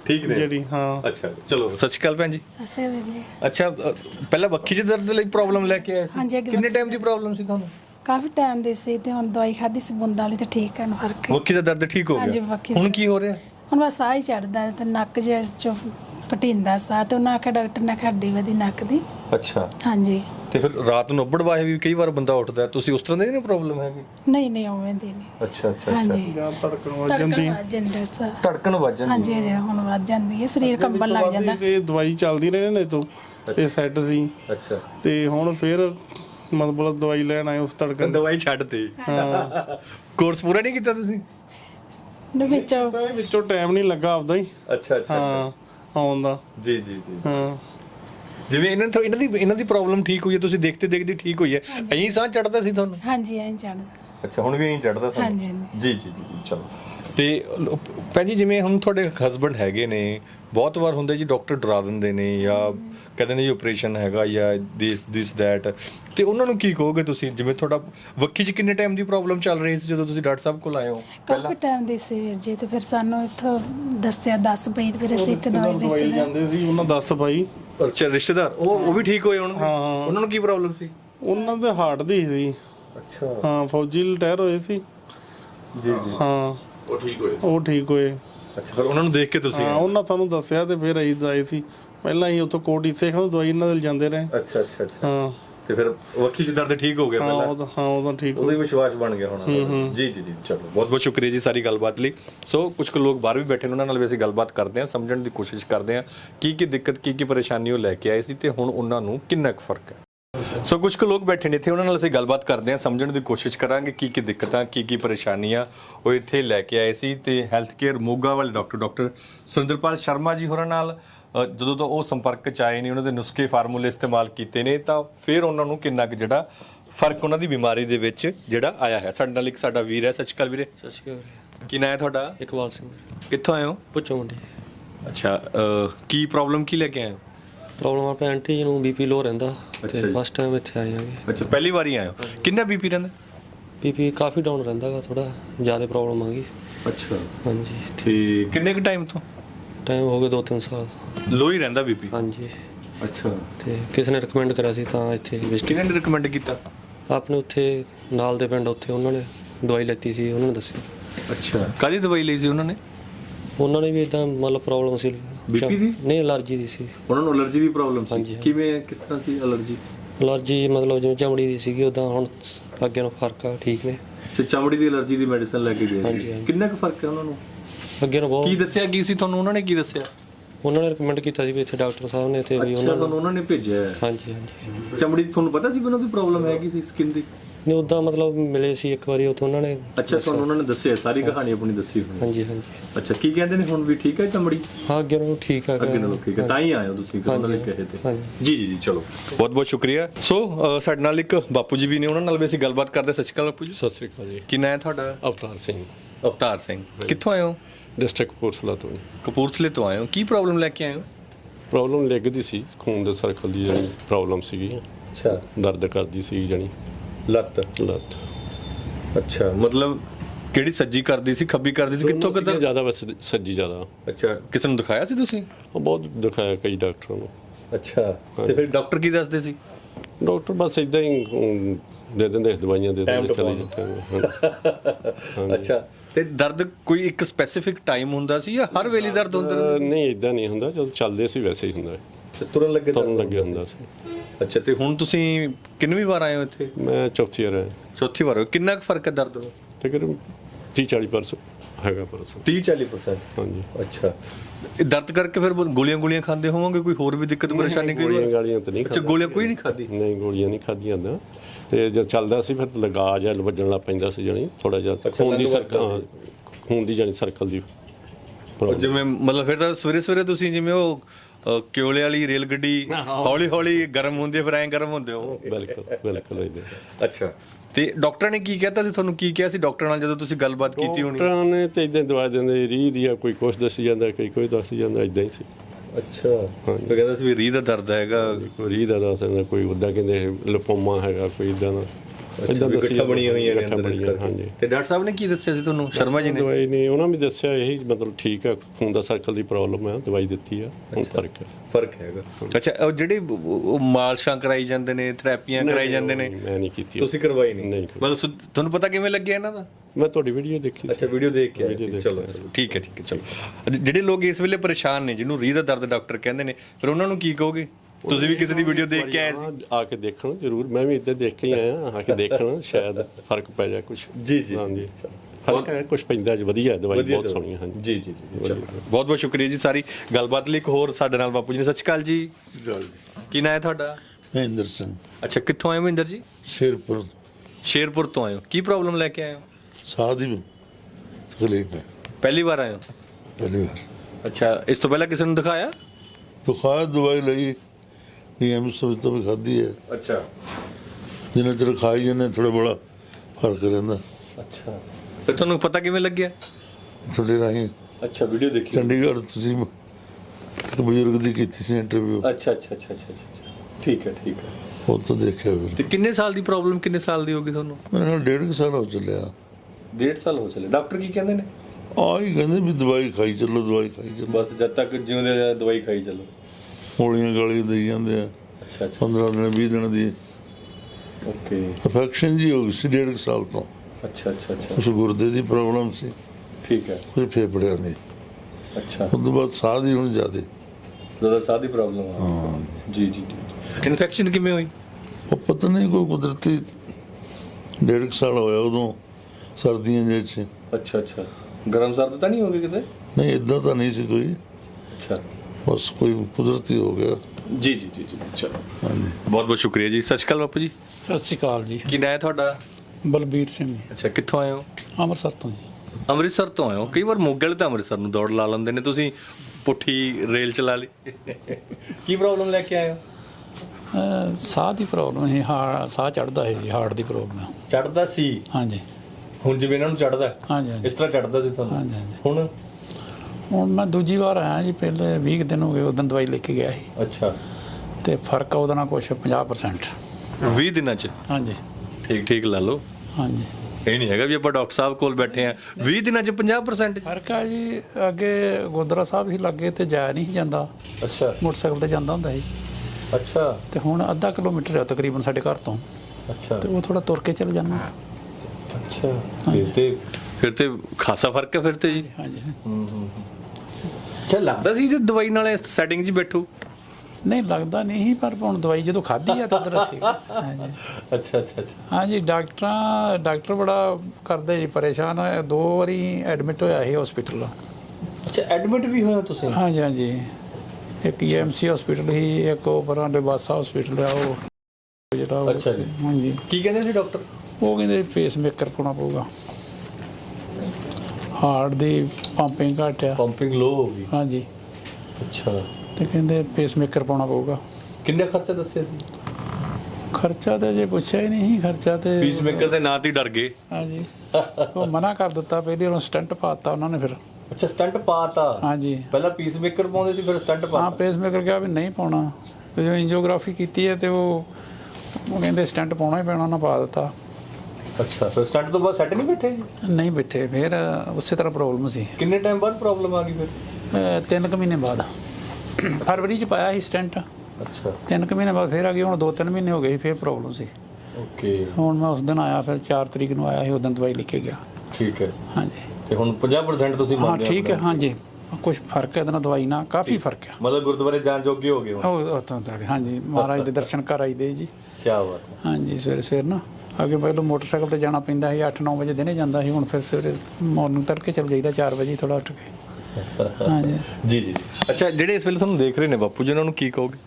[SPEAKER 2] ਠੀਕ ਨੇ?
[SPEAKER 4] ਜਿਹੜੀ ਹਾਂ।
[SPEAKER 2] ਅੱਛਾ ਚਲੋ। ਸਤਿ ਸ਼੍ਰੀ ਅਕਾਲ ਭੈਣ ਜੀ।
[SPEAKER 6] ਸਸੇ ਵੇਲੇ
[SPEAKER 2] ਅੱਛਾ ਅ, ਪਹਿਲਾਂ ਵੱਖੀ 'ਚ ਦਰਦ ਲਈ ਪ੍ਰੋਬਲਮ ਲੈ ਕੇ ਆਏ ਸੀ।
[SPEAKER 6] ਅੱਗੇ
[SPEAKER 2] ਕਿੰਨੇ ਟਾਈਮ ਦੀ ਪ੍ਰੋਬਲਮ ਸੀ ਤੁਹਾਨੂੰ?
[SPEAKER 6] ਕਾਫੀ ਟਾਈਮ ਦੇ ਸੀ ਤੇ ਹੁਣ ਦਵਾਈ ਖਾਦੀ ਸੀ ਬੁੰਦਾਂ ਵਾਲੀ ਤੇ ਠੀਕ ਹੈ ਫ਼ਰਕ ਹੈ।
[SPEAKER 2] ਵੱਖੀ ਦਾ ਦਰਦ ਠੀਕ ਹੋ
[SPEAKER 6] ਹਾਂਜੀ,
[SPEAKER 2] ਗਿਆ
[SPEAKER 6] ਵੱਖੀ
[SPEAKER 2] ਹੁਣ ਕੀ ਹੋ ਰਿਹਾ?
[SPEAKER 6] ਹੁਣ ਬਸ ਸਾਹ ਹੀ ਚੜਦਾ ਤੇ ਨੱਕ ਜਿਹਾ ਚੋਂ ਘਟਿੰਦਾ ਸਾਹ ਤੇ ਉਹਨਾਂ ਆਖਿਆ ਡਾਕਟਰ ਨੇ ਆਖਿਆ ਹੱਡੀ ਵਧੀ ਨੱਕ ਦੀ।
[SPEAKER 2] ਅੱਛਾ।
[SPEAKER 6] ਹਾਂਜੀ।
[SPEAKER 2] ਤੇ ਫਿਰ ਰਾਤ ਨੂੰ ਉੱਬੜ ਵਾਹੇ ਵੀ ਕਈ ਵਾਰ ਬੰਦਾ ਉੱਠਦਾ। ਹੈ। ਤੁਸੀਂ ਉਸ ਤਰ੍ਹਾਂ ਦੀ ਨਹੀਂ ਪ੍ਰੋਬਲਮ ਹੈਗੀ?
[SPEAKER 6] ਨਹੀਂ ਨਹੀਂ ਉਵੇਂ ਦੀ ਨਹੀਂ।
[SPEAKER 2] ਅੱਛਾ ਅੱਛਾ
[SPEAKER 6] ਹਾਂਜੀ।
[SPEAKER 4] ਜਾਂ ਧੜਕਣ ਵੱਜ
[SPEAKER 6] ਧੜਕਣ
[SPEAKER 4] ਜਾਂਦੀ।
[SPEAKER 6] ਵੱਜ ਜਾਂਦੀ ਹੈ ਸਾਹ।
[SPEAKER 2] ਧੜਕਣ ਵੱਜ ਜਾਂਦੀ
[SPEAKER 6] ਹਾਂਜੀ ਹਾਂਜੀ ਹੁਣ ਵੱਜ ਜਾਂਦੀ ਹੈ। ਸਰੀਰ ਕੰਬਣ ਲੱਗ ਜਾਂਦਾ।
[SPEAKER 4] ਤੇ ਦਵਾਈ ਚੱਲਦੀ ਰਹੇ ਨੇ ਤੋਂ ਇਹ ਸੈੱਟ ਸੀ।
[SPEAKER 2] ਅੱਛਾ।
[SPEAKER 4] ਤੇ ਹੁਣ ਫਿਰ ਮਤਲਬ ਦਵਾਈ ਲੈਣ ਆਏ ਉਸ ਧੜਕਣ
[SPEAKER 2] ਦਵਾਈ ਛੱਡਤੀ। ਕੋਰਸ ਪੂਰਾ ਨਹੀਂ ਕੀਤਾ ਤੁਸੀਂ?
[SPEAKER 6] ਨੇ ਵਿੱਚ
[SPEAKER 4] ਤਾਂ ਇਹ ਵਿੱਚੋਂ ਟਾਈਮ ਨਹੀਂ ਲੱਗਾ ਆਪਦਾ ਹੀ।
[SPEAKER 2] ਅੱਛਾ ਅੱਛਾ।
[SPEAKER 4] ਹਾਂ। ਆਉਣ ਦਾ।
[SPEAKER 2] ਜੀ ਜੀ ਜੀ।
[SPEAKER 4] ਹਾਂ।
[SPEAKER 2] ਜਿਵੇਂ ਇਹਨਾਂ ਤੋਂ ਇਹਨਾਂ ਦੀ ਇਹਨਾਂ ਦੀ ਪ੍ਰੋਬਲਮ ਠੀਕ ਹੋਈ ਹੈ ਤੁਸੀਂ ਦੇਖਦੇ ਦੇਖਦੇ ਠੀਕ ਹੋਈ ਹੈ। ਐਂ ਸਾਹ ਚੜਦਾ ਸੀ ਤੁਹਾਨੂੰ?
[SPEAKER 6] ਹਾਂਜੀ ਐਂ ਚੜਦਾ
[SPEAKER 2] ਅੱਛਾ ਹੁਣ ਵੀ ਐਂ ਚੜਦਾ
[SPEAKER 6] ਹਾਂਜੀ ਹਾਂਜੀ।
[SPEAKER 2] ਜੀ ਜੀ ਜੀ ਚਲੋ। ਤੇ ਭੈਣ ਜੀ ਜਿਵੇਂ ਹੁਣ ਤੁਹਾਡੇ ਹਸਬੰਡ ਹੈਗੇ ਨੇ ਬਹੁਤ ਵਾਰ ਹੁੰਦਾ ਜੀ ਡਾਕਟਰ ਡਰਾ ਦਿੰਦੇ ਨੇ ਜਾਂ ਕਹਿੰਦੇ ਨੇ ਜੀ ਆਪਰੇਸ਼ਨ ਹੈਗਾ ਜਾਂ ਦਿਸ ਦਿਸ ਦੈਟ ਤੇ ਉਹਨਾਂ ਨੂੰ ਕੀ ਕਹੋਗੇ ਤੁਸੀਂ? ਜਿਵੇਂ ਤੁਹਾਡਾ ਵੱਖੀ 'ਚ ਕਿੰਨੇ ਟਾਈਮ ਦੀ ਪ੍ਰੋਬਲਮ ਚੱਲ ਰਹੀ ਸੀ ਜਦੋਂ ਤੁਸੀਂ ਡਾਕਟਰ ਸਾਹਿਬ ਕੋਲ ਆਏ ਹੋ?
[SPEAKER 6] ਕਾਫੀ ਟਾਈਮ ਦੀ ਸੀ ਵੀਰ ਜੀ ਤੇ ਫਿਰ ਸਾਨੂੰ ਇੱਥੋਂ ਦੱਸਿਆ 10 ਪਈ ਫਿਰ ਅਸੀਂ ਇੱਥੇ ਦਵਾਈ ਰਿਸ਼ਤੇਦਾਰ
[SPEAKER 4] ਜਾਂਦੇ ਸੀ ਉਹਨਾਂ ਦੱਸ ਭਾਈ
[SPEAKER 2] ਅੱਛਾ ਰਿਸ਼ਤੇਦਾਰ। ਉਹ ਉਹ ਵੀ ਠੀਕ ਹੋਏ ਹੁਣ। ਉਹਨਾਂ ਨੂੰ ਕੀ ਪ੍ਰੋਬਲਮ ਸੀ?
[SPEAKER 4] ਉਹਨਾਂ ਦੇ ਹਾਰਟ ਦੀ ਸੀ।
[SPEAKER 2] ਅੱਛਾ।
[SPEAKER 4] ਹਾਂ ਫੌਜੀ ਰਿਟਾਇਰ ਹੋਏ ਸੀ।
[SPEAKER 2] ਜੀ ਜੀ।
[SPEAKER 4] ਹਾਂ।
[SPEAKER 1] ਉਹ ਠੀਕ ਹੋਏ
[SPEAKER 4] ਉਹ ਠੀਕ ਹੋਏ।
[SPEAKER 2] ਅੱਛਾ ਫਿਰ ਉਹਨਾਂ ਨੂੰ ਦੇਖ ਕੇ ਤੁਸੀਂ
[SPEAKER 4] ਹਾਂ ਉਹਨਾਂ ਸਾਨੂੰ ਦੱਸਿਆ ਤੇ ਫਿਰ ਅਸੀਂ ਆਏ ਸੀ। ਪਹਿਲਾਂ ਹੀ ਉੱਥੋਂ ਕੋਟੀ ਸੇਖ ਨੂੰ ਦਵਾਈ ਇਹਨਾਂ ਦੇ ਜਾਂਦੇ ਰਹੇ।
[SPEAKER 2] ਅੱਛਾ ਅੱਛਾ ਅੱਛਾ।
[SPEAKER 4] ਹਾਂ।
[SPEAKER 2] ਤੇ ਫਿਰ ਵੱਖੀ 'ਚ ਦਰਦ ਠੀਕ ਹੋ ਗਿਆ
[SPEAKER 4] ਹਾਂ
[SPEAKER 2] ਪਹਿਲਾਂ?
[SPEAKER 4] ਉਹ ਤਾਂ ਹਾਂ ਉਹ ਤਾਂ ਠੀਕ
[SPEAKER 2] ਉਹਦਾ ਹੀ ਵਿਸ਼ਵਾਸ ਬਣ ਗਿਆ ਹੋਣਾ। ਜੀ ਜੀ ਜੀ ਚਲੋ ਬਹੁਤ ਬਹੁਤ ਸ਼ੁਕਰੀਆ ਜੀ ਸਾਰੀ ਗੱਲਬਾਤ ਲਈ। ਸੋ ਕੁਝ ਕੁ ਲੋਕ ਬਾਹਰ ਵੀ ਬੈਠੇ ਨੇ ਉਹਨਾਂ ਨਾਲ ਵੀ ਅਸੀਂ ਗੱਲਬਾਤ ਕਰਦੇ ਹਾਂ ਸਮਝਣ ਦੀ ਕੋਸ਼ਿਸ਼ ਕਰਦੇ ਹਾਂ ਕੀ ਕੀ ਦਿੱਕਤ ਕੀ ਕੀ ਪਰੇਸ਼ਾਨੀ ਉਹ ਲੈ ਕੇ ਆਏ ਸੀ ਤੇ ਹੁਣ ਉਹਨਾਂ ਨੂੰ ਕਿੰਨਾ ਕੁ ਫ਼ਰਕ ਹੈ? ਸੋ ਕੁਝ ਕੁ ਲੋਕ ਬੈਠੇ ਨੇ ਇੱਥੇ ਉਹਨਾਂ ਨਾਲ ਅਸੀਂ ਗੱਲਬਾਤ ਕਰਦੇ ਹਾਂ ਸਮਝਣ ਦੀ ਕੋਸ਼ਿਸ਼ ਕਰਾਂਗੇ ਕੀ ਕੀ ਦਿੱਕਤਾਂ ਕੀ ਕੀ ਪਰੇਸ਼ਾਨੀਆਂ ਉਹ ਇੱਥੇ ਲੈ ਕੇ ਆਏ ਸੀ ਤੇ ਹੈਲਥ ਕੇਅਰ ਮੋਗਾ ਵਾਲੇ ਡਾਕਟਰ ਡਾਕਟਰ ਸੁਰਿੰਦਰਪਾਲ ਸ਼ਰਮਾ ਜੀ ਹੋਰਾਂ ਨਾਲ ਅ, ਜਦੋਂ ਤੋਂ ਉਹ ਸੰਪਰਕ ਚ ਆਏ ਨੇ ਉਹਨਾਂ ਦੇ ਨੁਸਖੇ ਫਾਰਮੂਲੇ ਇਸਤੇਮਾਲ ਕੀਤੇ ਨੇ ਤਾਂ ਫਿਰ ਉਹਨਾਂ ਨੂੰ ਕਿੰਨਾ ਕੁ ਜਿਹੜਾ ਫ਼ਰਕ ਉਹਨਾਂ ਦੀ ਬਿਮਾਰੀ ਦੇ ਵਿੱਚ ਜਿਹੜਾ ਆਇਆ ਹੈ। ਸਾਡੇ ਨਾਲ ਇੱਕ ਸਾਡਾ ਵੀਰ ਹੈ ਸਤਿ ਸ਼੍ਰੀ ਅਕਾਲ ਵੀਰੇ।
[SPEAKER 7] ਸਤਿ ਸ਼੍ਰੀ ਅਕਾਲ
[SPEAKER 2] ਕੀ ਨਾਂ ਹੈ ਤੁਹਾਡਾ?
[SPEAKER 7] ਇਕਬਾਲ ਸਿੰਘ।
[SPEAKER 2] ਕਿੱਥੋਂ ਆਏ ਹੋ?
[SPEAKER 7] ਪੁੱਛੋ ਮੁੰਡੇ।
[SPEAKER 2] ਅੱਛਾ ਕੀ ਪ੍ਰੋਬਲਮ ਕੀ ਲੈ ਕੇ ਆਏ ਹੋ?
[SPEAKER 7] ਪ੍ਰੋਬਲਮ ਆ ਪੈਂਟੀ ਨੂੰ ਬੀਪੀ ਲੋ ਰਹਿੰਦਾ
[SPEAKER 2] ਅੱਛਾ
[SPEAKER 7] ਤੇ
[SPEAKER 2] ਜੀ।
[SPEAKER 7] ਫਸਟ ਟਾਈਮ ਇੱਥੇ ਆਏ ਆਂਗੇ
[SPEAKER 2] ਅੱਛਾ ਪਹਿਲੀ ਵਾਰੀ ਆਏ ਹੋ। ਕਿੰਨਾ ਬੀਪੀ ਰਹਿੰਦਾ?
[SPEAKER 7] ਬੀਪੀ ਕਾਫੀ ਡਾਊਨ ਰਹਿੰਦਾਗਾ ਥੋੜਾ ਜ਼ਿਆਦਾ ਪ੍ਰੋਬਲਮ ਆ ਗਈ।
[SPEAKER 2] ਅੱਛਾ।
[SPEAKER 7] ਹਾਂਜੀ।
[SPEAKER 2] ਤੇ ਕਿੰਨੇ ਕ ਟਾਈਮ ਤੋਂ?
[SPEAKER 7] ਟਾਈਮ ਹੋ ਗਿਆ 2-3 ਸਾਲ।
[SPEAKER 2] ਲੋ ਹੀ ਰਹਿੰਦਾ ਬੀਪੀ
[SPEAKER 7] ਹਾਂਜੀ।
[SPEAKER 2] ਅੱਛਾ।
[SPEAKER 7] ਤੇ ਕਿਸੇ ਨੇ ਰეკਮੈਂਡ ਕਰਿਆ ਸੀ ਤਾਂ ਇੱਥੇ ਵਿਜ਼ਿਟ
[SPEAKER 2] ਕਿਹਨੇ ਰეკਮੈਂਡ ਕੀਤਾ?
[SPEAKER 7] ਆਪਣੇ ਉੱਥੇ ਨਾਲ ਦੇ ਪਿੰਡ ਉੱਥੇ ਉਹਨਾਂ ਨੇ ਦਵਾਈ ਲੈਤੀ ਸੀ ਉਹਨਾਂ ਨੇ ਦੱਸਿਆ।
[SPEAKER 2] ਅੱਛਾ। ਕਾਹਦੀ ਦਵਾਈ ਲਈ ਸੀ ਉਹਨਾਂ ਨੇ?
[SPEAKER 7] ਉਹਨਾਂ ਨੇ ਵੀ ਇਦਾਂ ਮਤਲਬ ਪ੍ਰੋਬਲਮ ਸੀ
[SPEAKER 2] BP ਦੀ?
[SPEAKER 7] ਨਹੀਂ ਅਲਰਜੀ ਦੀ ਸੀ।
[SPEAKER 2] ਉਹਨਾਂ ਨੂੰ ਅਲਰਜੀ ਦੀ ਪ੍ਰੋਬਲਮ ਸੀ। ਕਿਵੇਂ ਕਿਸ ਤਰ੍ਹਾਂ ਸੀ ਅਲਰਜੀ
[SPEAKER 7] ਅਲਰਜੀ ਮਤਲਬ ਜਿਵੇਂ ਚਮੜੀ ਦੀ ਸੀਗੀ ਉਦਾਂ ਹੁਣ ਅੱਗੇ ਨੂੰ ਫ਼ਰਕ ਆ ਠੀਕ ਨੇ।
[SPEAKER 2] ਤੇ ਚਮੜੀ ਦੀ ਅਲਰਜੀ ਦੀ ਮੈਡੀਸਨ ਲੈ ਕੇ ਗਏ ਸੀ। ਕਿੰਨਾ ਕੁ ਫ਼ਰਕ ਹੈ ਉਹਨਾਂ ਨੂੰ?
[SPEAKER 7] ਅੱਗੇ ਨੂੰ ਬਹੁਤ
[SPEAKER 2] ਕੀ ਦੱਸਿਆ ਕੀ ਸੀ ਤੁਹਾਨੂੰ? ਉਹਨਾਂ ਨੇ ਕੀ ਦੱਸਿਆ?
[SPEAKER 7] ਉਹਨਾਂ ਨੇ ਰეკਮੈਂਡ ਕੀਤਾ ਸੀ ਵੀ ਇੱਥੇ ਡਾਕਟਰ ਸਾਹਿਬ ਨੇ ਇੱਥੇ ਵੀ ਉਹਨਾਂ ਨੂੰ
[SPEAKER 2] ਉਹਨਾਂ ਨੇ ਭੇਜਿਆ। ਹੈ।
[SPEAKER 7] ਹਾਂਜੀ ਹਾਂਜੀ।
[SPEAKER 2] ਚਮੜੀ ਤੁਹਾਨੂੰ ਪਤਾ ਸੀ ਵੀ ਉਹਨਾਂ ਦੀ ਪ੍ਰੋਬਲਮ ਹੈਗੀ ਸੀ ਸਕਿਨ ਦੀ?
[SPEAKER 7] ਨਹੀਂ ਉਦਾਂ ਮਤਲਬ ਮਿਲੇ ਸੀ ਇੱਕ ਵਾਰੀ ਉੱਥੇ ਉਹਨਾਂ ਨੇ।
[SPEAKER 2] ਅੱਛਾ ਤੁਹਾਨੂੰ ਉਹਨਾਂ ਨੇ ਦੱਸਿਆ ਸਾਰੀ ਕਹਾਣੀ ਆਪਣੀ ਦੱਸੀ ਹੋਣੀ।
[SPEAKER 7] ਹਾਂਜੀ ਹਾਂਜੀ।
[SPEAKER 2] ਅੱਛਾ ਕੀ ਕਹਿੰਦੇ ਨੇ ਹੁਣ ਵੀ ਠੀਕ ਹੈ ਚਮੜੀ?
[SPEAKER 7] ਹਾਂ ਅੱਗੇ ਨੂੰ ਠੀਕ ਆ
[SPEAKER 2] ਅੱਗੇ ਨਾਲੋਂ ਠੀਕ ਹੈ। ਤਾਂ ਹੀ ਆਏ ਹੋ ਤੁਸੀਂ ਉਹਨਾਂ ਨੇ ਕਹੇ ਤੇ।
[SPEAKER 7] ਹਾਂਜੀ।
[SPEAKER 2] ਜੀ ਜੀ ਜੀ ਚਲੋ। ਬਹੁਤ ਬਹੁਤ ਸ਼ੁਕਰੀਆ। ਸੋ ਸਾਡੇ ਨਾਲ ਇੱਕ ਬਾਪੂ ਜੀ ਵੀ ਨੇ ਉਹਨਾਂ ਨਾਲ ਵੀ ਅਸੀਂ ਗੱਲਬਾਤ ਕਰਦੇ ਸਤਿ ਸ਼੍ਰੀ ਅਕਾਲ ਬਾਪੂ ਜੀ।
[SPEAKER 5] ਸਤਿ ਸ੍ਰੀ ਅਕਾਲ ਜੀ।
[SPEAKER 2] ਕੀ ਨਾਂ ਹੈ ਤੁਹਾਡਾ?
[SPEAKER 5] ਅਵਤਾਰ ਸਿੰਘ।
[SPEAKER 2] ਅਵਤਾਰ ਸਿੰਘ। ਕਿੱਥੋਂ ਆਏ ਹੋ?
[SPEAKER 5] ਡਿਸਟ੍ਰਿਕਟ ਕਪੂਰਥਲਾ ਤੋਂ
[SPEAKER 2] ਕਪੂਰਥਲੇ ਤੋਂ ਆਏ ਹੋ। ਕੀ ਪ੍ਰੋਬਲਮ ਲੈ ਕੇ ਆਏ ਹੋ?
[SPEAKER 5] ਪ੍ਰੋਬਲਮ ਲੈਗ ਦੀ ਸੀ। ਖੂਨ ਦੇ ਸਰਕਲ ਦੀ ਜਿਹੜੀ ਪ੍ਰੋਬਲਮ ਸੀਗੀ।
[SPEAKER 2] ਅੱਛਾ।
[SPEAKER 5] ਦਰਦ ਕਰਦੀ ਸੀ ਜਾਨੀ
[SPEAKER 2] ਲੱਤ।
[SPEAKER 5] ਲੱਤ।
[SPEAKER 2] ਅੱਛਾ ਮਤਲਬ ਕਿਹੜੀ ਸੱਜੀ ਕਰਦੀ ਸੀ ਖੱਬੀ ਕਰਦੀ ਸੀ ਕਿੱਥੋਂ ਕਿੱਧਰ?
[SPEAKER 5] ਜ਼ਿਆਦਾ ਬਸ ਸੱਜੀ ਜ਼ਿਆਦਾ।
[SPEAKER 2] ਅੱਛਾ। ਕਿਸੇ ਨੂੰ ਦਿਖਾਇਆ ਸੀ ਤੁਸੀਂ?
[SPEAKER 5] ਉਹ ਬਹੁਤ ਦਿਖਾਇਆ ਕਈ ਡਾਕਟਰਾਂ ਨੂੰ।
[SPEAKER 2] ਅੱਛਾ ਤੇ ਫਿਰ ਡਾਕਟਰ ਕੀ ਦੱਸਦੇ ਸੀ?
[SPEAKER 5] ਡਾਕਟਰ ਬਸ ਇਦਾਂ ਹੀ ਦੇ ਦਿੰਦੇ ਦਵਾਈਆਂ ਦੇ ਦਿੰਦੇ ਚਲੇ ਜਾਂਦੇ
[SPEAKER 2] ਅੱਛਾ ਤੇ ਦਰਦ ਕੋਈ ਇੱਕ ਸਪੈਸੀਫਿਕ ਟਾਈਮ ਹੁੰਦਾ ਸੀ ਜਾਂ ਹਰ ਵੇਲੇ ਦਰਦ ਹੁੰਦਾ
[SPEAKER 5] ਨਹੀਂ ਇਦਾਂ ਨਹੀਂ ਹੁੰਦਾ ਜਦੋਂ ਚੱਲਦੇ ਸੀ ਵੈਸੇ ਹੀ ਹੁੰਦਾ। ਹੈ।
[SPEAKER 2] ਸੀ ਤੁਰਨ ਲੱਗੇ
[SPEAKER 5] ਤੁਹਾਨੂੰ ਲੱਗਿਆ ਹੁੰਦਾ ਸੀ।
[SPEAKER 2] ਅੱਛਾ ਤੇ ਹੁਣ ਤੁਸੀਂ ਕਿੰਨਵੀਂ ਵਾਰ ਆਏ ਹੋ ਇੱਥੇ?
[SPEAKER 5] ਮੈਂ ਚੌਥੀ ਵਾਰ ਆਇਆ।
[SPEAKER 2] ਚੌਥੀ ਵਾਰ ਹੋ ਕਿੰਨਾ ਕੁ ਫ਼ਰਕ ਹੈ ਦਰਦ ਨੂੰ
[SPEAKER 5] ਤਕਰੀਬਨ 30 40 ਪਰਸੈਂਟ ਹੈਗਾ ਪਰਸੈਂਟ।
[SPEAKER 2] 30 40%
[SPEAKER 5] ਹਾਂਜੀ।
[SPEAKER 2] ਅੱਛਾ। ਇਹ ਦਰਦ ਕਰਕੇ ਫਿਰ ਗੋਲੀਆਂ ਗੋਲੀਆਂ ਖਾਂਦੇ ਹੋਵੋਗੇ? ਕੋਈ ਹੋਰ ਵੀ ਦਿੱਕਤ ਪਰੇਸ਼ਾਨੀ ਕੋਈ?
[SPEAKER 5] ਗੋਲੀਆਂ ਗਾਲੀਆਂ ਤਾਂ ਨਹੀਂ
[SPEAKER 2] ਅੱਛਾ
[SPEAKER 5] ਖਾਧੀਆਂ।
[SPEAKER 2] ਗੋਲੀਆਂ ਕੋਈ ਨਹੀਂ ਖਾਦੀ
[SPEAKER 5] ਨਹੀਂ ਗੋਲੀਆਂ ਨਹੀਂ ਖਾਧੀਆਂ ਨਾ ਤੇ ਜਦ ਚੱਲਦਾ ਸੀ ਫਿਰ ਲਗਾ ਜਾਂ ਵੱਜਣ ਲੱਗ ਪੈਂਦਾ ਸੀ ਜਣੀ ਥੋੜਾ ਜਿਹਾ ਖੂਨ ਦੀ
[SPEAKER 2] ਲੰਗ
[SPEAKER 5] ਸਰਕਲ ਹਾਂ, ਖੂਨ ਦੀ ਜਣੀ ਸਰਕਲ ਦੀ। Problem।
[SPEAKER 2] ਜਿਵੇਂ ਮਤਲਬ ਫਿਰ ਤਾਂ ਸਵੇਰੇ ਸਵੇਰੇ ਤੁਸੀਂ ਜਿਵੇਂ ਉਹ ਅ, ਕਿਓਲੇ ਵਾਲੀ ਰੇਲ ਗੱਡੀ ਹੌਲੀ ਹੌਲੀ ਗਰਮ ਹੁੰਦੀ ਹੈ ਫਿਰ ਐਂ ਗਰਮ ਹੁੰਦੇ ਹੋ।
[SPEAKER 5] ਬਿਲਕੁਲ ਬਿਲਕੁਲ ਇਦਾਂ
[SPEAKER 2] ਅੱਛਾ। ਤੇ ਡਾਕਟਰ ਨੇ ਕੀ ਕਹਿਤਾ ਸੀ? ਤੁਹਾਨੂੰ ਕੀ ਕਿਹਾ ਸੀ ਡਾਕਟਰ ਨਾਲ ਜਦੋਂ ਤੁਸੀਂ ਗੱਲਬਾਤ ਕੀਤੀ ਹੋਣੀ?
[SPEAKER 5] ਡਾਕਟਰਾਂ ਨੇ ਤੇ ਇਦਾਂ ਦਵਾ ਦਿੰਦੇ ਰੀ ਦੀ ਆ ਕੋਈ ਕੁਛ ਦੱਸੀ ਜਾਂਦਾ ਕੋਈ ਕੋਈ ਦੱਸੀ ਜਾਂਦਾ ਇਦਾਂ ਹੀ ਸੀ।
[SPEAKER 2] ਅੱਛਾ। ਫਿਰ ਕਹਿੰਦਾ ਸੀ ਵੀ ਰੀਹ ਦਾ ਦਰਦ ਹੈਗਾ।
[SPEAKER 5] ਕੋਈ ਰੀ ਦਾ ਦੱਸ ਦਿੰਦਾ ਕੋਈ ਉਦਾਂ ਕਹਿੰਦੇ ਲਿਪੋਮਾ ਹੈਗਾ ਕੋਈ ਇਦਾਂ ਦਾ। ਇਦਾਂ
[SPEAKER 2] ਵੀ
[SPEAKER 5] ਦੱਸੀ
[SPEAKER 2] ਗੱਠਾਂ ਬਣੀਆਂ ਹੋਈਆਂ ਨੇ ਅੰਦਰ ਇਸ ਕਰਕੇ।
[SPEAKER 5] ਹਾਂਜੀ।
[SPEAKER 2] ਤੇ ਡਾਕਟਰ ਸਾਹਿਬ ਨੇ ਕੀ ਦੱਸਿਆ ਸੀ ਤੁਹਾਨੂੰ? ਸ਼ਰਮਾ ਜੀ ਨੇ?
[SPEAKER 5] ਦਵਾਈ ਨੇ ਉਹਨਾਂ ਵੀ ਦੱਸਿਆ ਇਹੀ ਮਤਲਬ ਠੀਕ ਹੈ ਖੂਨ ਦਾ ਸਰਕਲ ਦੀ ਪ੍ਰੋਬਲਮ ਹੈ ਦਵਾਈ ਦਿੱਤੀ ਆ ਹੁਣ ਫ਼ਰਕ ਹੈ
[SPEAKER 2] ਫ਼ਰਕ ਹੈਗਾ। ਅੱਛਾ ਉਹ ਜਿਹੜੇ ਉਹ- ਮਾਲਸ਼ਾਂ ਕਰਾਈ ਜਾਂਦੇ ਨੇ ਥੈਰੇਪੀਆਂ ਕਰਾਈ ਜਾਂਦੇ ਨੇ।
[SPEAKER 5] ਮੈਂ ਨਹੀਂ ਕੀਤੀ।
[SPEAKER 2] ਤੁਸੀਂ ਕਰਵਾਈ ਨਹੀਂ। ਮਤਲਬ ਤੁਹਾਨੂੰ ਪਤਾ ਕਿਵੇਂ ਲੱਗਿਆ ਇਹਨਾਂ ਦਾ?
[SPEAKER 5] ਮੈਂ ਤੁਹਾਡੀ ਵੀਡੀਓ ਦੇਖੀ ਸੀ।
[SPEAKER 2] ਅੱਛਾ ਵੀਡੀਓ ਦੇਖ ਕੇ ਆਏ ਚਲੋ। ਠੀਕ ਹੈ ਠੀਕ ਹੈ ਚਲੋ। ਜਿਹੜੇ ਲੋਕ ਇਸ ਵੇਲੇ ਪਰੇਸ਼ਾਨ ਨੇ ਜਿਹਨੂੰ ਰੀਹ ਦਾ ਦਰਦ ਡਾਕਟਰ ਕਹਿੰਦੇ ਨੇ ਫਿਰ ਉਹਨਾਂ ਨੂੰ ਕੀ ਕਹੋਗੇ? ਤੁਸੀਂ ਵੀ ਕਿਸੇ ਦੀ ਵੀਡੀਓ ਦੇਖ ਕੇ ਆਏ ਸੀ?
[SPEAKER 5] ਆ ਕੇ ਦੇਖਣ ਜ਼ਰੂਰ। ਮੈਂ ਵੀ ਇੱਦਾਂ ਦੇਖ ਕੇ ਹੀ ਆਇਆ ਆ ਕੇ ਦੇਖਣ ਸ਼ਾਇਦ ਫ਼ਰਕ ਪੈ ਜਾ ਕੁਝ
[SPEAKER 2] ਜੀ ਜੀ
[SPEAKER 5] ਹਾਂਜੀ ਫ਼ਰਕ ਹੈ ਕੁਝ ਪੈਂਦਾ ਜੀ ਵਧੀਆ ਦਵਾਈ ਬਹੁਤ ਸੋਹਣੀ ਹੈ
[SPEAKER 2] ਜੀ। ਜੀ ਬਹੁਤ ਬਹੁਤ ਸ਼ੁਕਰੀਆ ਜੀ ਸਾਰੀ ਗੱਲਬਾਤ ਲਈ। ਇੱਕ ਹੋਰ ਸਾਡੇ ਨਾਲ ਬਾਪੂ ਜੀ ਨੇ। ਸਤਿ ਜੀ। ਕੀ ਨਾਮ ਹੈ ਤੁਹਾਡਾ?
[SPEAKER 8] ਮਹਿੰਦਰ ਸਿੰਘ।
[SPEAKER 2] ਅੱਛਾ ਕਿੱਥੋਂ ਆਏ ਮਹਿੰਦਰ ਜੀ?
[SPEAKER 8] ਸ਼ੇਰਪੁਰ।
[SPEAKER 2] ਸ਼ੇਰਪੁਰ ਤੋਂ ਆਏ ਹੋ। ਕੀ ਪ੍ਰੋਬਲਮ ਲੈ ਕੇ ਆਏ ਹੋ?
[SPEAKER 8] ਸਾਹ ਦੀ ਤਕਲੀਫ ਹੈ।
[SPEAKER 2] ਪਹਿਲੀ ਵਾਰ ਆਏ ਹੋ?
[SPEAKER 8] ਪਹਿਲੀ ਵਾਰ।
[SPEAKER 2] ਅੱਛਾ ਇਸ ਤੋਂ ਪਹਿਲਾਂ ਕਿਸੇ ਨੂੰ ਦਿਖਾਇਆ?
[SPEAKER 8] ਦਿਖਾਇਆ ਦਵਾਈ ਲਈ। ਨਿਯਮਿਤ ਸਮੇਂ ਤੋਂ ਵੀ ਖਾਧੀ ਹੈ।
[SPEAKER 2] ਅੱਛਾ।
[SPEAKER 8] ਜਿੰਨਾ ਚਿਰ ਖਾਈ ਜਾਂਦੇ ਥੋੜਾ ਬੜਾ ਫ਼ਰਕ ਰਹਿੰਦਾ।
[SPEAKER 2] ਅੱਛਾ। ਫਿਰ ਤੁਹਾਨੂੰ ਪਤਾ ਕਿਵੇਂ ਲੱਗਿਆ?
[SPEAKER 8] ਤੁਹਾਡੇ ਰਾਹੀਂ।
[SPEAKER 2] ਅੱਛਾ ਵੀਡੀਓ ਦੇਖੀ।
[SPEAKER 8] ਚੰਡੀਗੜ੍ਹ ਤੁਸੀਂ ਇੱਕ ਬਜ਼ੁਰਗ ਦੀ ਕੀਤੀ ਸੀ ਇੰਟਰਵਿਊ
[SPEAKER 2] ਅੱਛਾ ਅੱਛਾ ਅੱਛਾ ਅੱਛਾ ਅੱਛਾ ਠੀਕ ਹੈ ਠੀਕ ਹੈ।
[SPEAKER 8] ਉਹ ਤੋਂ ਦੇਖਿਆ ਫਿਰ।
[SPEAKER 2] ਤੇ ਕਿੰਨੇ ਸਾਲ ਦੀ ਪ੍ਰੋਬਲਮ ਕਿੰਨੇ ਸਾਲ ਦੀ ਹੋਗੀ ਤੁਹਾਨੂੰ?
[SPEAKER 8] ਮੇਰੇ ਨਾਲ ਡੇਢ ਕੁ ਸਾਲ ਹੋ ਚੱਲਿਆ।
[SPEAKER 2] ਡੇਢ ਸਾਲ ਹੋ ਚਲੇ ਡਾਕਟਰ ਕੀ ਕਹਿੰਦੇ ਨੇ?
[SPEAKER 8] ਆ ਹੀ ਕਹਿੰਦੇ ਵੀ ਦਵਾਈ ਖਾਈ ਚੱਲੋ ਦਵਾਈ ਖਾਈ ਚੱਲੋ।
[SPEAKER 2] ਬਸ ਜਦ ਤੱਕ ਜਿਉਂਦੇ ਆ, ਦਵਾਈ ਖਾਈ ਚੱਲੋ।
[SPEAKER 8] ਗੋਲੀਆਂ ਗਾਲੀਆਂ ਦੇਈ ਜਾਂਦੇ ਆ।
[SPEAKER 2] ਅੱਛਾ ਅੱਛਾ।
[SPEAKER 8] 15 ਦਿਨ 20 ਦਿਨ ਦੀ।
[SPEAKER 2] ਓਕੇ।
[SPEAKER 8] ਅਫੈਕਸ਼ਨ ਜੀ ਹੋ ਗਈ ਸੀ ਡੇਢ ਸਾਲ ਤੋਂ।
[SPEAKER 2] ਅੱਛਾ ਅੱਛਾ ਅੱਛਾ।
[SPEAKER 8] ਉਸ ਗੁਰਦੇ ਦੀ ਪ੍ਰੋਬਲਮ ਸੀ।
[SPEAKER 2] ਠੀਕ ਹੈ।
[SPEAKER 8] ਕੁਝ ਫੇਫੜਿਆਂ ਦੀ
[SPEAKER 2] ਅੱਛਾ।
[SPEAKER 8] ਉਸ ਤੋਂ ਬਾਅਦ ਸਾਹ ਦੀ ਹੁਣ ਜ਼ਿਆਦੇ।
[SPEAKER 2] ਜ਼ਿਆਦਾ ਸਾਹ ਦੀ ਪ੍ਰੋਬਲਮ ਆ।
[SPEAKER 8] ਹਾਂ।
[SPEAKER 2] ਜੀ ਜੀ ਇਨਫੈਕਸ਼ਨ ਕਿਵੇਂ ਹੋਈ?
[SPEAKER 8] ਉਹ ਪਤਾ ਨਹੀਂ ਕੋਈ ਕੁਦਰਤੀ ਡੇਢ ਸਾਲ ਹੋਇਆ ਉਦੋਂ ਸਰਦੀਆਂ ਦੇ ਚ।
[SPEAKER 2] ਅੱਛਾ ਅੱਛਾ। ਗਰਮ ਸਰਦ ਤਾਂ ਨਹੀਂ ਹੋ ਗਈ ਕਿਤੇ?
[SPEAKER 8] ਨਹੀਂ ਇਦਾਂ ਤਾਂ ਨਹੀਂ ਸੀ ਕੋਈ।
[SPEAKER 2] ਅੱਛਾ।
[SPEAKER 8] ਬਸ ਕੋਈ ਕੁਦਰਤੀ ਹੋ ਗਿਆ।
[SPEAKER 2] ਜੀ ਜੀ ਜੀ ਜੀ ਚਲੋ।
[SPEAKER 8] ਹਾਂਜੀ।
[SPEAKER 2] ਬਹੁਤ ਬਹੁਤ ਸ਼ੁਕਰੀਆ ਜੀ। ਸਤਿ ਸ਼੍ਰੀ ਅਕਾਲ ਬਾਪੂ ਜੀ।
[SPEAKER 3] ਸਤਿ ਸ਼੍ਰੀ ਅਕਾਲ ਜੀ।
[SPEAKER 2] ਕੀ ਨਾਂ ਹੈ ਤੁਹਾਡਾ?
[SPEAKER 3] ਬਲਬੀਰ ਸਿੰਘ ਜੀ।
[SPEAKER 2] ਅੱਛਾ ਕਿੱਥੋਂ ਆਏ ਹੋ?
[SPEAKER 3] ਅੰਮ੍ਰਿਤਸਰ ਤੋਂ ਜੀ।
[SPEAKER 2] ਅੰਮ੍ਰਿਤਸਰ ਤੋਂ ਆਏ ਹੋ। ਕਈ ਵਾਰ ਮੋਗੇ ਵਾਲੇ ਤਾਂ ਅੰਮ੍ਰਿਤਸਰ ਨੂੰ ਦੌੜ ਲਾ ਲੈਂਦੇ ਨੇ। ਤੁਸੀਂ ਪੁੱਠੀ ਰੇਲ ਚਲਾ ਲਈ। ਕੀ ਪ੍ਰੋਬਲਮ ਲੈ ਕੇ ਆਏ ਹੋ?
[SPEAKER 3] ਅਹ ਸਾਹ ਦੀ ਪ੍ਰੋਬਲਮ ਹੈ ਹਾਂ ਸਾਹ ਚੜਦਾ ਹੈ ਜੀ ਹਾਰਟ ਦੀ ਪ੍ਰੋਬਲਮ ਹੈ
[SPEAKER 2] ਚੜਦਾ ਸੀ?
[SPEAKER 3] ਹਾਂਜੀ।
[SPEAKER 2] ਹੁਣ ਜਿਵੇਂ ਇਹਨਾਂ ਨੂੰ ਚੜਦਾ
[SPEAKER 3] ਹਾਂਜੀ ਹਾਂਜੀ।
[SPEAKER 2] ਇਸ ਤਰ੍ਹਾਂ ਚੜਦਾ ਸੀ ਤੁਹਾਨੂੰ?
[SPEAKER 3] ਹਾਂਜੀ ਹਾਂਜੀ।
[SPEAKER 2] ਹੁਣ
[SPEAKER 3] ਹੁਣ ਮੈਂ ਦੂਜੀ ਵਾਰ ਆਇਆ ਜੀ ਪਹਿਲੇ 20 ਕੁ ਦਿਨ ਹੋ ਗਏ ਉਦੋਂ ਦਵਾਈ ਲੈ ਕੇ ਗਿਆ ਸੀ।
[SPEAKER 2] ਅੱਛਾ।
[SPEAKER 3] ਤੇ ਫ਼ਰਕ ਆ ਉਹਦੇ ਨਾਲ ਕੁਛ 50%
[SPEAKER 2] 20 ਦਿਨਾਂ ਚ?
[SPEAKER 3] ਹਾਂਜੀ।
[SPEAKER 2] ਠੀਕ ਠੀਕ ਲਾ ਲਓ।
[SPEAKER 3] ਹਾਂਜੀ।
[SPEAKER 2] ਇਹ ਨਹੀਂ ਹੈਗਾ ਵੀ ਆਪਾਂ ਡਾਕਟਰ ਸਾਹਿਬ ਕੋਲ ਬੈਠੇ ਆ 20 ਦਿਨਾਂ ਚ 50%
[SPEAKER 3] ਫ਼ਰਕ ਆ ਜੀ ਅੱਗੇ ਗੁਰਦੁਆਰਾ ਸਾਹਿਬ ਹੀ ਲੱਗੇ ਤੇ ਜਾਇਆ ਨਹੀਂ ਜਾਂਦਾ।
[SPEAKER 2] ਅੱਛਾ।
[SPEAKER 3] ਮੋਟਰਸਾਈਕਲ ਤੇ ਜਾਂਦਾ ਹੁੰਦਾ ਸੀ।
[SPEAKER 2] ਅੱਛਾ।
[SPEAKER 3] ਤੇ ਹੁਣ ਅੱਧਾ ਕਿਲੋਮੀਟਰ ਹੈ ਤਕਰੀਬਨ ਸਾਡੇ ਘਰ ਤੋਂ।
[SPEAKER 2] ਅੱਛਾ।
[SPEAKER 3] ਤੇ ਉਹ ਥੋੜਾ ਤੁਰ ਕੇ ਚੱਲ ਜਾਂਦਾ।
[SPEAKER 2] ਅੱਛਾ। ਫਿਰ ਤੇ ਫਿਰ ਤੇ ਖਾਸਾ ਫ਼ਰਕ ਹੈ ਫਿਰ ਤੇ ਜੀ।
[SPEAKER 3] ਹਾਂਜੀ
[SPEAKER 2] ਅੱਛਾ ਲੱਗਦਾ ਸੀ ਜੇ ਦਵਾਈ ਨਾਲ ਸੈਟਿੰਗ 'ਚ ਬੈਠੂ।
[SPEAKER 3] ਨਹੀਂ ਲੱਗਦਾ ਨਹੀਂ ਪਰ ਹੁਣ ਦਵਾਈ ਜਦੋਂ ਖਾਧੀ ਆ ਤਾਂ ਉਧਰ ਠੀਕ। ਹਾਂਜੀ।
[SPEAKER 2] ਅੱਛਾ ਅੱਛਾ ਅੱਛਾ।
[SPEAKER 3] ਹਾਂਜੀ ਡਾਕਟਰਾਂ ਡਾਕਟਰ ਬੜਾ ਕਰਦੇ ਜੀ ਪਰੇਸ਼ਾਨ ਹੋਇਆ। ਦੋ ਵਾਰੀ ਐਡਮਿਟ ਹੋਇਆ ਸੀ ਹਸਪੀਟਲ
[SPEAKER 2] ਅੱਛਾ ਐਡਮਿਟ ਵੀ ਹੋਇਆ ਤੁਸੀਂ?
[SPEAKER 3] ਹਾਂਜੀ ਹਾਂਜੀ। ਇੱਕ ਈਐਮਸੀ ਹਸਪੀਟਲ ਸੀ ਇੱਕ ਉਹ ਪਰਾਂ ਦੇ ਬਾਸਾ ਹਸਪੀਟਲ ਆ ਉਹ ਜਿਹੜਾ ਉਹ
[SPEAKER 2] ਅੱਛਾ ਜੀ।
[SPEAKER 3] ਹਾਂਜੀ।
[SPEAKER 2] ਕੀ ਕਹਿੰਦੇ ਸੀ ਡਾਕਟਰ?
[SPEAKER 3] ਉਹ ਕਹਿੰਦੇ ਪੇਸ ਮੇਕਰ ਪਾਉਣਾ ਪਊਗਾ। ਹਾਰਟ ਦੀ ਪੰਪਿੰਗ ਘੱਟ ਆ।
[SPEAKER 2] ਪੰਪਿੰਗ ਲੋ ਹੋ ਗਈ।
[SPEAKER 3] ਹਾਂਜੀ।
[SPEAKER 2] ਅੱਛਾ।
[SPEAKER 3] ਤੇ ਕਹਿੰਦੇ ਪੇਸ ਮੇਕਰ ਪਾਉਣਾ ਪਊਗਾ।
[SPEAKER 2] ਕਿੰਨੇ ਖਰਚਾ ਦੱਸਿਆ ਸੀ?
[SPEAKER 3] ਖਰਚਾ ਤਾਂ ਜੇ ਪੁੱਛਿਆ ਹੀ ਨਹੀਂ ਖਰਚਾ ਤੇ
[SPEAKER 2] ਪੀਸ ਮੇਕਰ ਦੇ ਨਾਂ ਤੇ ਹੀ ਡਰ ਗਏ।
[SPEAKER 3] ਹਾਂਜੀ। ਉਹ ਮਨਾ ਕਰ ਦਿੱਤਾ ਪਹਿਲੇ ਉਹਨੂੰ ਸਟੰਟ ਪਾਤਾ ਉਹਨਾਂ ਨੇ ਫਿਰ।
[SPEAKER 2] ਅੱਛਾ ਸਟੰਟ ਪਾਤਾ
[SPEAKER 3] ਹਾਂਜੀ।
[SPEAKER 2] ਪਹਿਲਾਂ ਪੀਸ ਮੇਕਰ ਪਾਉਂਦੇ ਸੀ ਫਿਰ ਸਟੰਟ
[SPEAKER 3] ਹਾਂ
[SPEAKER 2] ਪਾਤਾ
[SPEAKER 3] ਪੇਸ ਮੇਕਰ ਕਿਹਾ ਵੀ ਨਹੀਂ ਪਾਉਣਾ। ਤੇ ਜੋ ਇੰਜੀਓਗ੍ਰਾਫੀ ਕੀਤੀ ਹੈ ਤੇ ਉਹ ਉਹ ਕਹਿੰਦੇ ਸਟੰਟ ਪਾਉਣਾ ਹੀ ਪੈਣਾ ਉਹਨਾਂ ਪਾ ਦਿੱਤਾ।
[SPEAKER 2] ਅੱਛਾ ਫਿਰ ਸਟੰਟ ਤੋਂ ਬਾਅਦ ਸੈੱਟ ਨਹੀਂ ਬੈਠੇ ਜੀ?
[SPEAKER 3] ਨਹੀਂ ਬਿਠੇ ਫਿਰ ਉਸੇ ਤਰ੍ਹਾਂ ਪ੍ਰੋਬਲਮ ਸੀ।
[SPEAKER 2] ਕਿੰਨੇ ਟਾਈਮ ਬਾਅਦ ਪ੍ਰੋਬਲਮ ਆ ਗਈ ਫਿਰ?
[SPEAKER 3] ਅਹ ਤਿੰਨ ਕੁ ਮਹੀਨੇ ਬਾਅਦ। ਫਰਵਰੀ ਚ ਪਾਇਆ ਸੀ ਸਟੰਟ
[SPEAKER 2] ਅੱਛਾ।
[SPEAKER 3] ਤਿੰਨ ਕੁ ਮਹੀਨੇ ਬਾਅਦ ਫਿਰ ਆ ਗਈ ਹੁਣ ਦੋ ਤਿੰਨ ਮਹੀਨੇ ਹੋ ਗਏ ਸੀ, ਫਿਰ ਪ੍ਰੋਬਲਮ ਸੀ।
[SPEAKER 2] ਓਕੇ
[SPEAKER 3] ਹੁਣ ਮੈਂ ਉਸ ਦਿਨ ਆਇਆ ਫਿਰ 4 ਤਰੀਕ ਨੂੰ ਆਇਆ ਸੀ ਉਦੋਂ ਦਵਾਈ ਲਿਖ ਕੇ ਗਿਆ।
[SPEAKER 2] ਠੀਕ ਹੈ।
[SPEAKER 3] ਹਾਂਜੀ।
[SPEAKER 2] ਤੇ ਹੁਣ 50% ਤੁਸੀਂ
[SPEAKER 3] ਹਾਂ
[SPEAKER 2] ਮੰਨ ਲਿਆ
[SPEAKER 3] ਠੀਕ ਹੈ ਹਾਂਜੀ। ਕੁਝ ਫ਼ਰਕ ਹੈ ਇਹਦੇ ਨਾਲ ਦਵਾਈ ਨਾਲ ਕਾਫੀ ਫ਼ਰਕ ਹੈ।
[SPEAKER 2] ਮਤਲਬ ਗੁਰਦੁਆਰੇ ਜਾਣ ਜੋਗੇ ਹੋ ਗਏ
[SPEAKER 3] ਉਹ ਉੱਥੋਂ ਤੱਕ ਹਾਂਜੀ। ਮਹਾਰਾਜ ਦੇ ਦਰਸ਼ਨ ਕਰ ਆਈਦੇ ਜੀ।
[SPEAKER 2] ਕੀ ਬਾਤ ਹੈ। ਹਾਂਜੀ
[SPEAKER 3] ਸਵੇਰੇ ਸਵੇਰ ਨਾ। ਅੱਗੇ ਪਹਿਲਾਂ ਮੋਟਰਸਾਈਕਲ ਤੇ ਜਾਣਾ ਪੈਂਦਾ ਸੀ 8-9 ਵਜੇ ਦਿਨੇ ਜਾਂਦਾ ਸੀ ਹੁਣ ਫਿਰ ਸਵੇਰੇ ਮਾਰਨਿੰਗ ਤੜਕੇ ਚੱਲ ਜਾਈਦਾ 4 ਵਜੇ ਥੋੜਾ ਉੱਠ ਕੇ। ਹਾਂਜੀ।
[SPEAKER 2] ਜੀ ਜੀ। ਅੱਛਾ ਜਿਹੜੇ ਇਸ ਵੇਲੇ ਤੁਹਾਨੂੰ ਦੇਖ ਰਹੇ ਨੇ ਬਾਪੂ ਜੀ ਉਹਨਾਂ ਨੂੰ ਕੀ ਕਹੋਗੇ?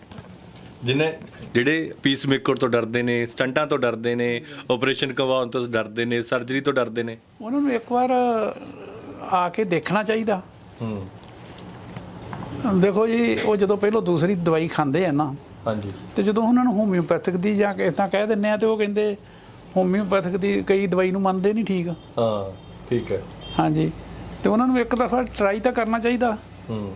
[SPEAKER 2] ਜਿਨੇ ਜਿਹੜੇ ਪੀਸ ਮੇਕਰ ਤੋਂ ਡਰਦੇ ਨੇ ਸਟੰਟਾਂ ਤੋਂ ਡਰਦੇ ਨੇ ਆਪਰੇਸ਼ਨ ਕਰਵਾਉਣ ਤੋਂ ਡਰਦੇ ਨੇ ਸਰਜਰੀ ਤੋਂ ਡਰਦੇ ਨੇ।
[SPEAKER 3] ਉਹਨਾਂ ਨੂੰ ਇੱਕ ਵਾਰ ਆ ਕੇ ਦੇਖਣਾ ਚਾਹੀਦਾ।
[SPEAKER 2] ਹੂੰ।
[SPEAKER 3] ਦੇਖੋ ਜੀ ਉਹ ਜਦੋਂ ਪਹਿਲਾਂ ਦੂਸਰੀ ਦਵਾਈ ਖਾਂਦੇ ਆ ਨਾ
[SPEAKER 2] ਹਾਂਜੀ।
[SPEAKER 3] ਤੇ ਜਦੋਂ ਉਹਨਾਂ ਨੂੰ ਹੋਮਿਓਪੈਥਿਕ ਦੀ ਜਾਂ ਕਿਸ ਤਰ੍ਹਾਂ ਕਹਿ ਦਿੰਨੇ ਆ ਤੇ ਉਹ ਕਹਿੰਦੇ ਹੋਮਿਓਪੈਥਿਕ ਦੀ ਕਈ ਦਵਾਈ ਨੂੰ ਮੰਨਦੇ ਨਹੀਂ ਠੀਕ।
[SPEAKER 2] ਹਾਂ ਠੀਕ ਹੈ।
[SPEAKER 3] ਹਾਂਜੀ। ਤੇ ਉਹਨਾਂ ਨੂੰ ਇੱਕ ਦਫਾ ਟਰਾਈ ਤਾਂ ਕਰਨਾ ਚਾਹੀਦਾ।
[SPEAKER 2] ਹੂੰ।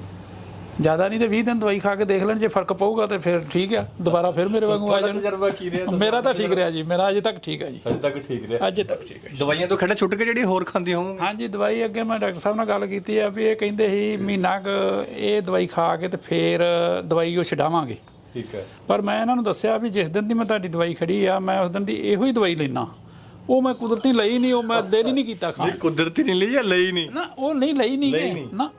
[SPEAKER 3] ਜ਼ਿਆਦਾ ਨਹੀਂ ਤੇ 20 ਦਿਨ ਦਵਾਈ ਖਾ ਕੇ ਦੇਖ ਲੈਣ ਜੇ ਫ਼ਰਕ ਪਊਗਾ ਤੇ ਫਿਰ ਠੀਕ ਆ ਦੁਬਾਰਾ ਫਿਰ ਮੇਰੇ ਵਾਂਗੂ ਆ ਜਾਣ।
[SPEAKER 2] ਤਜਰਬਾ ਕੀ ਰਿਹਾ?
[SPEAKER 3] ਮੇਰਾ ਤਾਂ ਠੀਕ ਰਿਹਾ ਜੀ ਮੇਰਾ ਅਜੇ ਤੱਕ ਠੀਕ ਹੈ ਜੀ।
[SPEAKER 2] ਅਜੇ ਤੱਕ ਠੀਕ ਰਿਹਾ।
[SPEAKER 3] ਅਜੇ ਤੱਕ ਠੀਕ ਹੈ।
[SPEAKER 2] ਦਵਾਈਆਂ ਤੋਂ ਖੜਾ ਛੁੱਟ ਕੇ ਜਿਹੜੀ ਹੋਰ ਖਾਂਦੀ ਹੋਵਾਂਗੇ?
[SPEAKER 3] ਹਾਂਜੀ ਦਵਾਈ ਅੱਗੇ ਮੈਂ ਡਾਕਟਰ ਸਾਹਿਬ ਨਾਲ ਗੱਲ ਕੀਤੀ ਆ ਵੀ ਇਹ ਕਹਿੰਦੇ ਸੀ ਮਹੀਨਾ ਕੁ ਇਹ ਦਵਾਈ ਖਾ ਕੇ ਤੇ ਫਿਰ ਦਵਾਈ ਉਹ ਛਡਾਵਾਂਗੇ।
[SPEAKER 2] ਠੀਕ ਹੈ।
[SPEAKER 3] ਪਰ ਮੈਂ ਇਹਨਾਂ ਨੂੰ ਦੱਸਿਆ ਵੀ ਜਿਸ ਦਿਨ ਦੀ ਮੈਂ ਤੁਹਾਡੀ ਦਵਾਈ ਖੜੀ ਆ ਮੈਂ ਉਸ ਦਿਨ ਦੀ ਇਹੋ ਹੀ ਦਵਾਈ ਲੈਣਾ ਉਹ ਮੈਂ ਕੁਦਰਤੀ ਲਈ ਨਹੀਂ ਉਹ ਮੈਂ ਦਿਲ ਹੀ ਨਹੀਂ ਕੀਤਾ ਖਾਣ।
[SPEAKER 2] ਇਹ ਕੁਦਰਤੀ ਨਹੀਂ ਲਈ ਜਾਂ ਲਈ ਨਹੀਂ?
[SPEAKER 3] ਨਾ ਉਹ ਨਹੀਂ ਲਈ ਨਹੀਂ ਗਏ
[SPEAKER 2] ਨਹੀਂ।
[SPEAKER 3] ਨਾ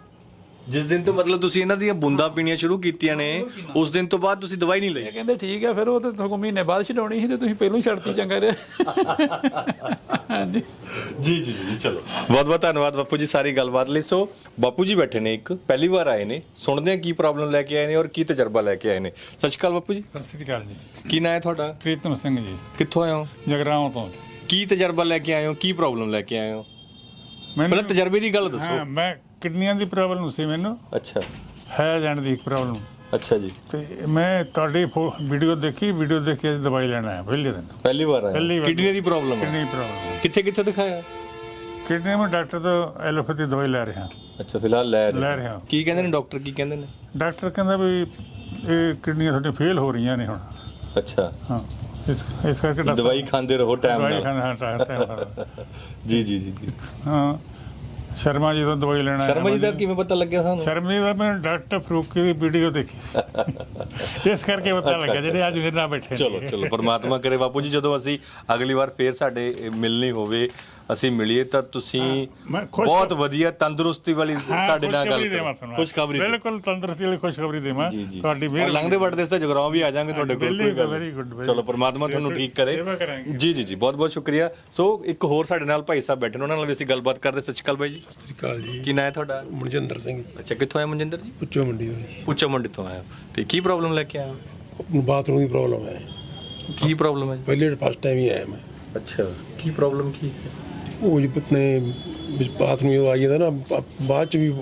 [SPEAKER 2] ਜਿਸ ਦਿਨ ਤੋਂ ਮਤਲਬ ਤੁਸੀਂ ਇਹਨਾਂ ਦੀਆਂ ਬੂੰਦਾਂ ਪੀਣੀਆਂ ਸ਼ੁਰੂ ਕੀਤੀਆਂ ਨੇ ਉਸ ਦਿਨ ਤੋਂ ਬਾਅਦ ਤੁਸੀਂ ਦਵਾਈ ਨਹੀਂ ਲਈ।
[SPEAKER 3] ਇਹ ਕਹਿੰਦੇ ਠੀਕ ਆ ਫਿਰ ਉਹ ਤੇ ਤੁਹਾਨੂੰ ਮਹੀਨੇ ਬਾਅਦ ਛਡਾਉਣੀ ਸੀ ਤੇ ਤੁਸੀਂ ਪਹਿਲਾਂ ਹੀ ਛੱਡਤੀ ਚੰਗਾ ਰਿਹਾ। ਹਾਂਜੀ।
[SPEAKER 2] ਜੀ ਜੀ ਜੀ ਚਲੋ। ਬਹੁਤ ਬਹੁਤ ਧੰਨਵਾਦ ਬਾਪੂ ਜੀ ਸਾਰੀ ਗੱਲਬਾਤ ਲਈ। ਸੋ ਬਾਪੂ ਜੀ ਬੈਠੇ ਨੇ ਇੱਕ ਪਹਿਲੀ ਵਾਰ ਆਏ ਨੇ ਸੁਣਦੇ ਆ ਕੀ ਪ੍ਰੋਬਲਮ ਲੈ ਕੇ ਆਏ ਨੇ ਔਰ ਕੀ ਤਜਰਬਾ ਲੈ ਕੇ ਆਏ ਨੇ। ਸਤਿ ਸ਼੍ਰੀ ਅਕਾਲ ਬਾਪੂ ਜੀ।
[SPEAKER 9] ਸਤਿ ਸ੍ਰੀ ਅਕਾਲ ਜੀ।
[SPEAKER 2] ਕੀ ਨਾਂ ਹੈ ਤੁਹਾਡਾ?
[SPEAKER 9] ਪ੍ਰੀਤਮ ਸਿੰਘ ਜੀ।
[SPEAKER 2] ਕਿੱਥੋਂ ਆਏ ਹੋ?
[SPEAKER 9] ਜਗਰਾਉਂ ਤੋਂ।
[SPEAKER 2] ਕੀ ਤਜਰਬਾ ਲੈ ਕੇ ਆਏ ਹੋ? ਕੀ ਪ੍ਰੋਬਲਮ ਲੈ ਕੇ ਆਏ ਹੋ?
[SPEAKER 9] ਮੈਨੂੰ
[SPEAKER 2] ਤਜਰਬੇ ਦੀ ਗੱਲ
[SPEAKER 9] ਹਾਂ
[SPEAKER 2] ਦੱਸੋ।
[SPEAKER 9] ਮੈਂ ਕਿਡਨੀਆਂ ਦੀ ਪ੍ਰੋਬਲਮ ਸੀ ਮੈਨੂੰ?
[SPEAKER 2] ਅੱਛਾ।
[SPEAKER 9] ਹੈ ਜਾਣ ਦੀ ਪ੍ਰੋਬਲਮ
[SPEAKER 2] ਅੱਛਾ ਜੀ।
[SPEAKER 9] ਤੇ ਮੈਂ ਤੁਹਾਡੀ ਵੀਡੀਓ ਦੇਖੀ ਵੀਡੀਓ ਦੇਖ ਕੇ ਦਵਾਈ ਲੈਣ ਆਇਆ ਪਹਿਲੇ ਦਿਨ।
[SPEAKER 2] ਪਹਿਲੀ ਵਾਰ
[SPEAKER 9] ਪਹਿਲੀ। ਵਾਰ।
[SPEAKER 2] ਕਿਡਨੀ ਦੀ ਪ੍ਰੋਬਲਮ ਹੈ
[SPEAKER 9] ਕਿਡਨੀ ਪ੍ਰੋਬਲਮ
[SPEAKER 2] ਕਿੱਥੇ ਕਿੱਥੇ ਦਿਖਾਇਆ?
[SPEAKER 9] ਕਿਡਨੀ ਮੈਂ ਡਾਕਟਰ ਤੋਂ ਐਲੋਪੈਥੀ ਦਵਾਈ ਲੈ ਰਿਹਾ।
[SPEAKER 2] ਅੱਛਾ ਫਿਲਹਾਲ ਲੈ ਰਹੇ।
[SPEAKER 9] ਲੈ। ਰਿਹਾ।
[SPEAKER 2] ਕੀ ਕਹਿੰਦੇ ਨੇ ਡਾਕਟਰ ਕੀ ਕਹਿੰਦੇ ਨੇ?
[SPEAKER 9] ਡਾਕਟਰ ਕਹਿੰਦਾ ਵੀ ਇਹ ਕਿਡਨੀਆਂ ਤੁਹਾਡੀਆਂ ਫੇਲ ਹੋ ਰਹੀਆਂ ਨੇ ਹੁਣ।
[SPEAKER 2] ਅੱਛਾ।
[SPEAKER 9] ਹਾਂ ਇਸ ਇਸ ਕਰਕੇ
[SPEAKER 2] ਦਵਾਈ ਖਾਂਦੇ ਰਹੋ ਟਾਈਮ
[SPEAKER 9] ਦਵਾਈ
[SPEAKER 2] ਨਾਲ।
[SPEAKER 9] ਖਾਣਾ ਹਾਂ ਟਾਈਮ ਟਾਈਮ ਨਾਲ।
[SPEAKER 2] ਜੀ ਜੀ ਜੀ ਜੀ।
[SPEAKER 9] ਹਾਂ। ਸ਼ਰਮਾ ਜੀ ਤੋਂ ਦਵਾਈ ਲੈਣਾ
[SPEAKER 2] ਸ਼ਰਮਾ ਜੀ ਦਾ ਕਿਵੇਂ ਪਤਾ ਲੱਗਿਆ ਸਾਨੂੰ
[SPEAKER 9] ਸ਼ਰਮਾ ਜੀ ਦਾ ਮੈਂ ਡਾਕਟਰ ਫਰੂਕੀ ਦੀ ਵੀਡੀਓ ਦੇਖੀ ਇਸ ਕਰਕੇ ਪਤਾ ਲੱਗਾ ਜਿਹੜੇ ਅੱਜ ਮੇਰੇ ਨਾਲ ਬੈਠੇ ਨੇ।
[SPEAKER 2] ਚਲੋ ਚਲੋ ਪਰਮਾਤਮਾ ਕਰੇ ਬਾਪੂ ਜੀ ਜਦੋਂ ਅਸੀਂ ਅਗਲੀ ਵਾਰ ਫੇਰ ਸਾਡੇ ਮਿਲਣੀ ਹੋਵੇ ਅਸੀਂ ਮਿਲੀਏ ਤਾਂ ਤੁਸੀਂ
[SPEAKER 9] ਮੈਂ ਖੁਸ਼-
[SPEAKER 2] ਬਹੁਤ ਵਧੀਆ ਤੰਦਰੁਸਤੀ ਵਾਲੀ
[SPEAKER 9] ਹਾਂ,
[SPEAKER 2] ਸਾਡੇ ਨਾਲ ਗੱਲ
[SPEAKER 9] ਖੁਸ਼ਖਬਰੀ ਦੇਵਾਂ
[SPEAKER 2] ਕਰੋ
[SPEAKER 9] ਤੁਹਾਨੂੰ।
[SPEAKER 2] ਖੁਸ਼ਖਬਰੀ ਦਿਓ।
[SPEAKER 9] ਬਿਲਕੁਲ ਤੰਦਰੁਸਤੀ ਵਾਲੀ ਖੁਸ਼ਖਬਰੀ ਦੇਵਾਂ
[SPEAKER 2] ਜੀ ਜੀ
[SPEAKER 9] ਤੁਹਾਡੀ
[SPEAKER 2] ਔਰ
[SPEAKER 9] ਮਿਹਰ
[SPEAKER 2] ਲੰਘਦੇ ਵੜਦੇ ਤੇ ਜਗਰਾਉਂ ਵੀ ਆ ਜਾਾਂਗੇ ਤੁਹਾਡੇ ਕੋਲ ਕੋਈ ਗੱਲ
[SPEAKER 9] good,
[SPEAKER 2] ਨਹੀਂ।
[SPEAKER 9] very good, very
[SPEAKER 2] ਚਲੋ
[SPEAKER 9] good.
[SPEAKER 2] ਪਰਮਾਤਮਾ ਤੁਹਾਨੂੰ ਠੀਕ ਕਰੇ
[SPEAKER 9] ਸੇਵਾ ਕਰਾਂਗੇ।
[SPEAKER 2] ਜੀ ਜੀ ਜੀ ਬਹੁਤ ਬਹੁਤ ਸ਼ੁਕਰੀਆ ਸੋ ਇੱਕ ਹੋਰ ਸਾਡੇ ਨਾਲ ਭਾਈ ਸਾਹਿਬ ਬੈਠੇ ਨੇ ਉਹਨਾਂ ਨਾਲ ਵੀ ਅਸੀਂ ਗੱਲਬਾਤ ਕਰਦੇ ਸਤਿ ਸ਼੍ਰੀ ਅਕਾਲ ਬਾਈ ਜੀ
[SPEAKER 10] ਸਤਿ ਸ਼੍ਰੀ ਅਕਾਲ ਜੀ
[SPEAKER 2] ਕੀ ਨਾਂ ਹੈ ਤੁਹਾਡਾ
[SPEAKER 10] ਮਨਜਿੰਦਰ ਸਿੰਘ ਜੀ
[SPEAKER 2] ਅੱਛਾ ਕਿੱਥੋਂ ਆਏ ਮਨਜਿੰਦਰ ਜੀ
[SPEAKER 10] ਪੁੱਚੋ ਮੰਡੀ ਤੋਂ ਜੀ
[SPEAKER 2] ਉੱਚਾ ਮੰਡੀ ਤੋਂ ਆਏ ਹੋ। ਤੇ ਕੀ ਪ੍ਰੋਬਲਮ ਲੈ ਕੇ ਆਏ ਹੋ?
[SPEAKER 10] ਬਾਥਰੂਮ ਦੀ ਪ੍ਰੋਬਲਮ ਹੈ
[SPEAKER 2] ਕੀ ਪ੍ਰੋਬਲਮ ਹੈ ਜੀ?
[SPEAKER 10] ਪਹਿਲੇ ਫਸਟ ਟਾਈਮ ਹੀ ਆਇਆ ਮੈਂ
[SPEAKER 2] ਅੱਛਾ ਕੀ ਪ੍ਰੋਬਲਮ ਕੀ ਹੈ
[SPEAKER 10] ਉਹ ਜੀ ਆਪਣੇ ਵਿੱਚ ਬਾਥਰੂਮ ਜਦੋਂ ਆ ਜਾਂਦਾ ਨਾ ਬਾ- ਬਾਅਦ ਚ ਵੀ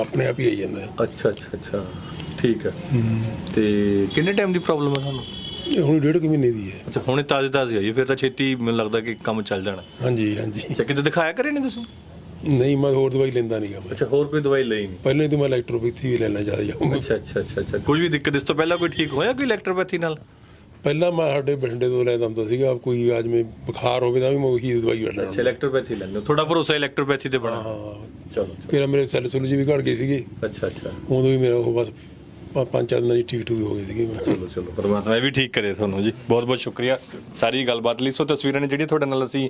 [SPEAKER 10] ਆਪਣੇ ਆਪ ਹੀ ਆਈ ਜਾਂਦਾ।
[SPEAKER 2] ਅੱਛਾ ਅੱਛਾ ਅੱਛਾ। ਠੀਕ ਹੈ। ਤੇ ਕਿੰਨੇ ਟਾਈਮ ਦੀ ਪ੍ਰੋਬਲਮ ਹੈ ਤੁਹਾਨੂੰ?
[SPEAKER 10] ਇਹ ਹੁਣ ਡੇਢ ਕੁ ਮਹੀਨੇ ਦੀ ਹੈ।
[SPEAKER 2] ਅੱਛਾ ਹੁਣੇ ਤਾਜ਼ੇ ਤਾਜ਼ੇ ਆਈ ਹੈ, ਫਿਰ ਤਾਂ ਛੇਤੀ ਮੈਨੂੰ ਲੱਗਦਾ ਕਿ ਕੰਮ ਚੱਲ ਜਾਣਾ।
[SPEAKER 10] ਹਾਂਜੀ ਹਾਂਜੀ।
[SPEAKER 2] ਅੱਛਾ ਕਿਤੇ ਦਿਖਾਇਆ ਕਰੇ ਨਹੀਂ ਤੁਸੀਂ?
[SPEAKER 10] ਨਹੀਂ ਮੈਂ ਹੋਰ ਦਵਾਈ ਲੈਂਦਾ ਨਹੀਂਗਾ ਮੈਂ।
[SPEAKER 2] ਅੱਛਾ ਹੋਰ ਕੋਈ ਦਵਾਈ ਲਈ ਨਹੀਂ?
[SPEAKER 10] ਪਹਿਲਾਂ ਹੀ ਤਾਂ ਮੈਂ ਇਲੈਕਟ੍ਰੋਪੈਥੀ ਵੀ ਲੈਣਾ ਜ਼ਿਆਦਾ ਜਾਊਂਗਾ।
[SPEAKER 2] ਅੱਛਾ ਅੱਛਾ ਅੱਛਾ ਅੱਛਾ। ਕੋਈ ਵੀ ਦਿੱਕਤ ਇਸ ਤੋਂ ਪਹਿਲਾਂ ਕੋਈ ਠੀਕ ਹੋਇਆ ਕੋਈ ਇਲੈਕਟ੍ਰੋਪੈਥੀ ਨਾਲ?
[SPEAKER 10] ਪਹਿਲਾਂ ਮੈਂ ਸਾਡੇ ਬਠਿੰਡੇ ਤੋਂ ਲੈਂਦਾ ਹੁੰਦਾ ਸੀਗਾ ਕੋਈ ਅੱਜ ਮੈਂ ਬੁਖਾਰ ਹੋਵੇ ਤਾਂ ਵੀ ਮੈਂ ਉਹੀ ਦਵਾਈ ਲੈਣਾ
[SPEAKER 2] ਅੱਛਾ ਇਲੈਕਟ੍ਰੋਪੈਥੀ ਲੈਂਦੇ ਹੋ। ਥੋੜਾ ਭਰੋਸਾ ਇਲੈਕਟ੍ਰੋਪੈਥੀ ਤੇ ਬਣਾ
[SPEAKER 10] ਹਾਂ
[SPEAKER 2] ਚਲੋ
[SPEAKER 10] ਫਿਰ ਮੇਰੇ ਸੈੱਲ ਸੁੱਲ ਜੀ ਵੀ ਘਟ ਗਏ ਸੀਗੇ।
[SPEAKER 2] ਅੱਛਾ ਅੱਛਾ।
[SPEAKER 10] ਉਦੋਂ ਵੀ ਮੇਰਾ ਉਹ ਬਸ ਪ- ਪੰਜ ਚਾਰ ਦਿਨਾਂ ਜੀ ਠੀਕ ਠੂਕ ਹੋ ਗਏ ਸੀਗੇ ਮੈਂ
[SPEAKER 2] ਚਲੋ ਚਲੋ ਪਰਮਾਤਮਾ ਇਹ ਵੀ ਠੀਕ ਕਰੇ ਤੁਹਾਨੂੰ ਜੀ। ਬਹੁਤ ਬਹੁਤ ਸ਼ੁਕਰੀਆ। ਸਾਰੀ ਗੱਲਬਾਤ ਲਈ। ਸੋ ਤਸਵੀਰਾਂ ਨੇ ਜਿਹੜੀਆਂ ਤੁਹਾਡੇ ਨਾਲ ਅਸੀਂ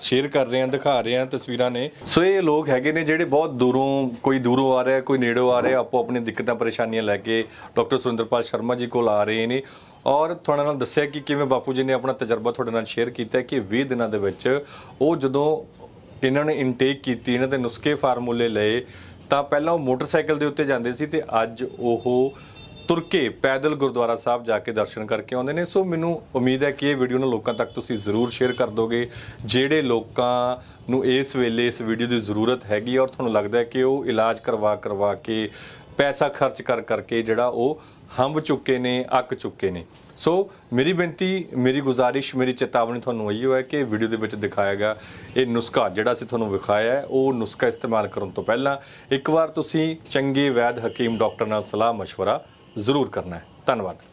[SPEAKER 2] ਸ਼ੇਅਰ ਕਰ ਰਹੇ ਹਾਂ ਦਿਖਾ ਰਹੇ ਹਾਂ ਤਸਵੀਰਾਂ ਨੇ। ਸੋ ਇਹ ਲੋਕ ਹੈਗੇ ਨੇ ਜਿਹੜੇ ਬਹੁਤ ਦੂਰੋਂ ਕੋਈ ਦੂਰੋਂ ਆ ਰਿਹਾ ਕੋਈ ਨੇੜੋਂ ਆ ਰਿਹਾ ਆਪੋ ਆਪਣੀ ਦਿੱਕਤਾਂ ਪਰੇਸ਼ਾਨੀਆਂ ਲੈ ਕੇ ਡਾਕਟਰ ਸੁਰਿੰਦਰਪਾਲ ਸ਼ਰਮਾ ਜੀ ਕੋਲ ਆ ਰਹੇ ਨੇ। ਔਰ ਤੁਹਾਡੇ ਨਾਲ ਦੱਸਿਆ ਕਿ ਕਿਵੇਂ ਬਾਪੂ ਜੀ ਨੇ ਆਪਣਾ ਤਜਰਬਾ ਤੁਹਾਡੇ ਨਾਲ ਸ਼ੇਅਰ ਕੀਤਾ ਕਿ 20 ਦਿਨਾਂ ਦੇ ਵਿੱਚ ਉਹ ਜਦੋਂ ਇਹਨਾਂ ਨੇ ਇਨਟੇਕ ਕੀਤੀ, ਇਹਨਾਂ ਦੇ ਨੁਸਖੇ ਫਾਰਮੂਲੇ ਲਏ, ਤਾਂ ਪਹਿਲਾਂ ਉਹ ਮੋਟਰਸਾਈਕਲ ਦੇ ਉੱਤੇ ਜਾਂਦੇ ਸੀ ਤੇ ਅੱਜ ਉਹ ਤੁਰ ਕੇ ਪੈਦਲ ਗੁਰਦੁਆਰਾ ਸਾਹਿਬ ਜਾ ਕੇ ਦਰਸ਼ਨ ਕਰਕੇ ਆਉਂਦੇ ਨੇ। ਸੋ ਮੈਨੂੰ ਉਮੀਦ ਹੈ ਕਿ ਇਹ ਵੀਡੀਓ ਨੂੰ ਲੋਕਾਂ ਤੱਕ ਤੁਸੀਂ ਜ਼ਰੂਰ ਸ਼ੇਅਰ ਕਰ ਦੋਗੇ, ਜਿਹੜੇ ਲੋਕਾਂ ਨੂੰ ਇਸ ਵੇਲੇ ਇਸ ਵੀਡੀਓ ਦੀ ਜ਼ਰੂਰਤ ਹੈਗੀ ਔਰ ਤੁਹਾਨੂੰ ਲੱਗਦਾ ਹੈ ਕਿ ਉਹ ਇਲਾਜ ਕਰਵਾ ਕਰਵਾ ਕੇ ਪੈਸਾ ਖਰਚ ਕਰ ਕਰਕੇ ਜਿਹੜਾ ਉਹ ਹੰਬ ਚੁੱਕੇ ਨੇ ਅੱਕ ਚੁੱਕੇ ਨੇ ਸੋ ਮੇਰੀ ਬੇਨਤੀ ਮੇਰੀ ਗੁਜ਼ਾਰਿਸ਼ ਮੇਰੀ ਚੇਤਾਵਨੀ ਤੁਹਾਨੂੰ ਇਹੀ ਹੈ ਕਿ ਵੀਡੀਓ ਦੇ ਵਿੱਚ ਦਿਖਾਇਆ ਗਿਆ ਇਹ ਨੁਸਖਾ ਜਿਹੜਾ ਅਸੀਂ ਤੁਹਾਨੂੰ ਵਿਖਾਇਆ ਹੈ ਉਹ ਨੁਸਖਾ ਇਸਤੇਮਾਲ ਕਰਨ ਤੋਂ ਪਹਿਲਾਂ ਇੱਕ ਵਾਰ ਤੁਸੀਂ ਚੰਗੇ ਵੈਦ ਹਕੀਮ ਡਾਕਟਰ ਨਾਲ ਸਲਾਹ مشورہ ਜ਼ਰੂਰ ਕਰਨਾ ਹੈ ਧੰਨਵਾਦ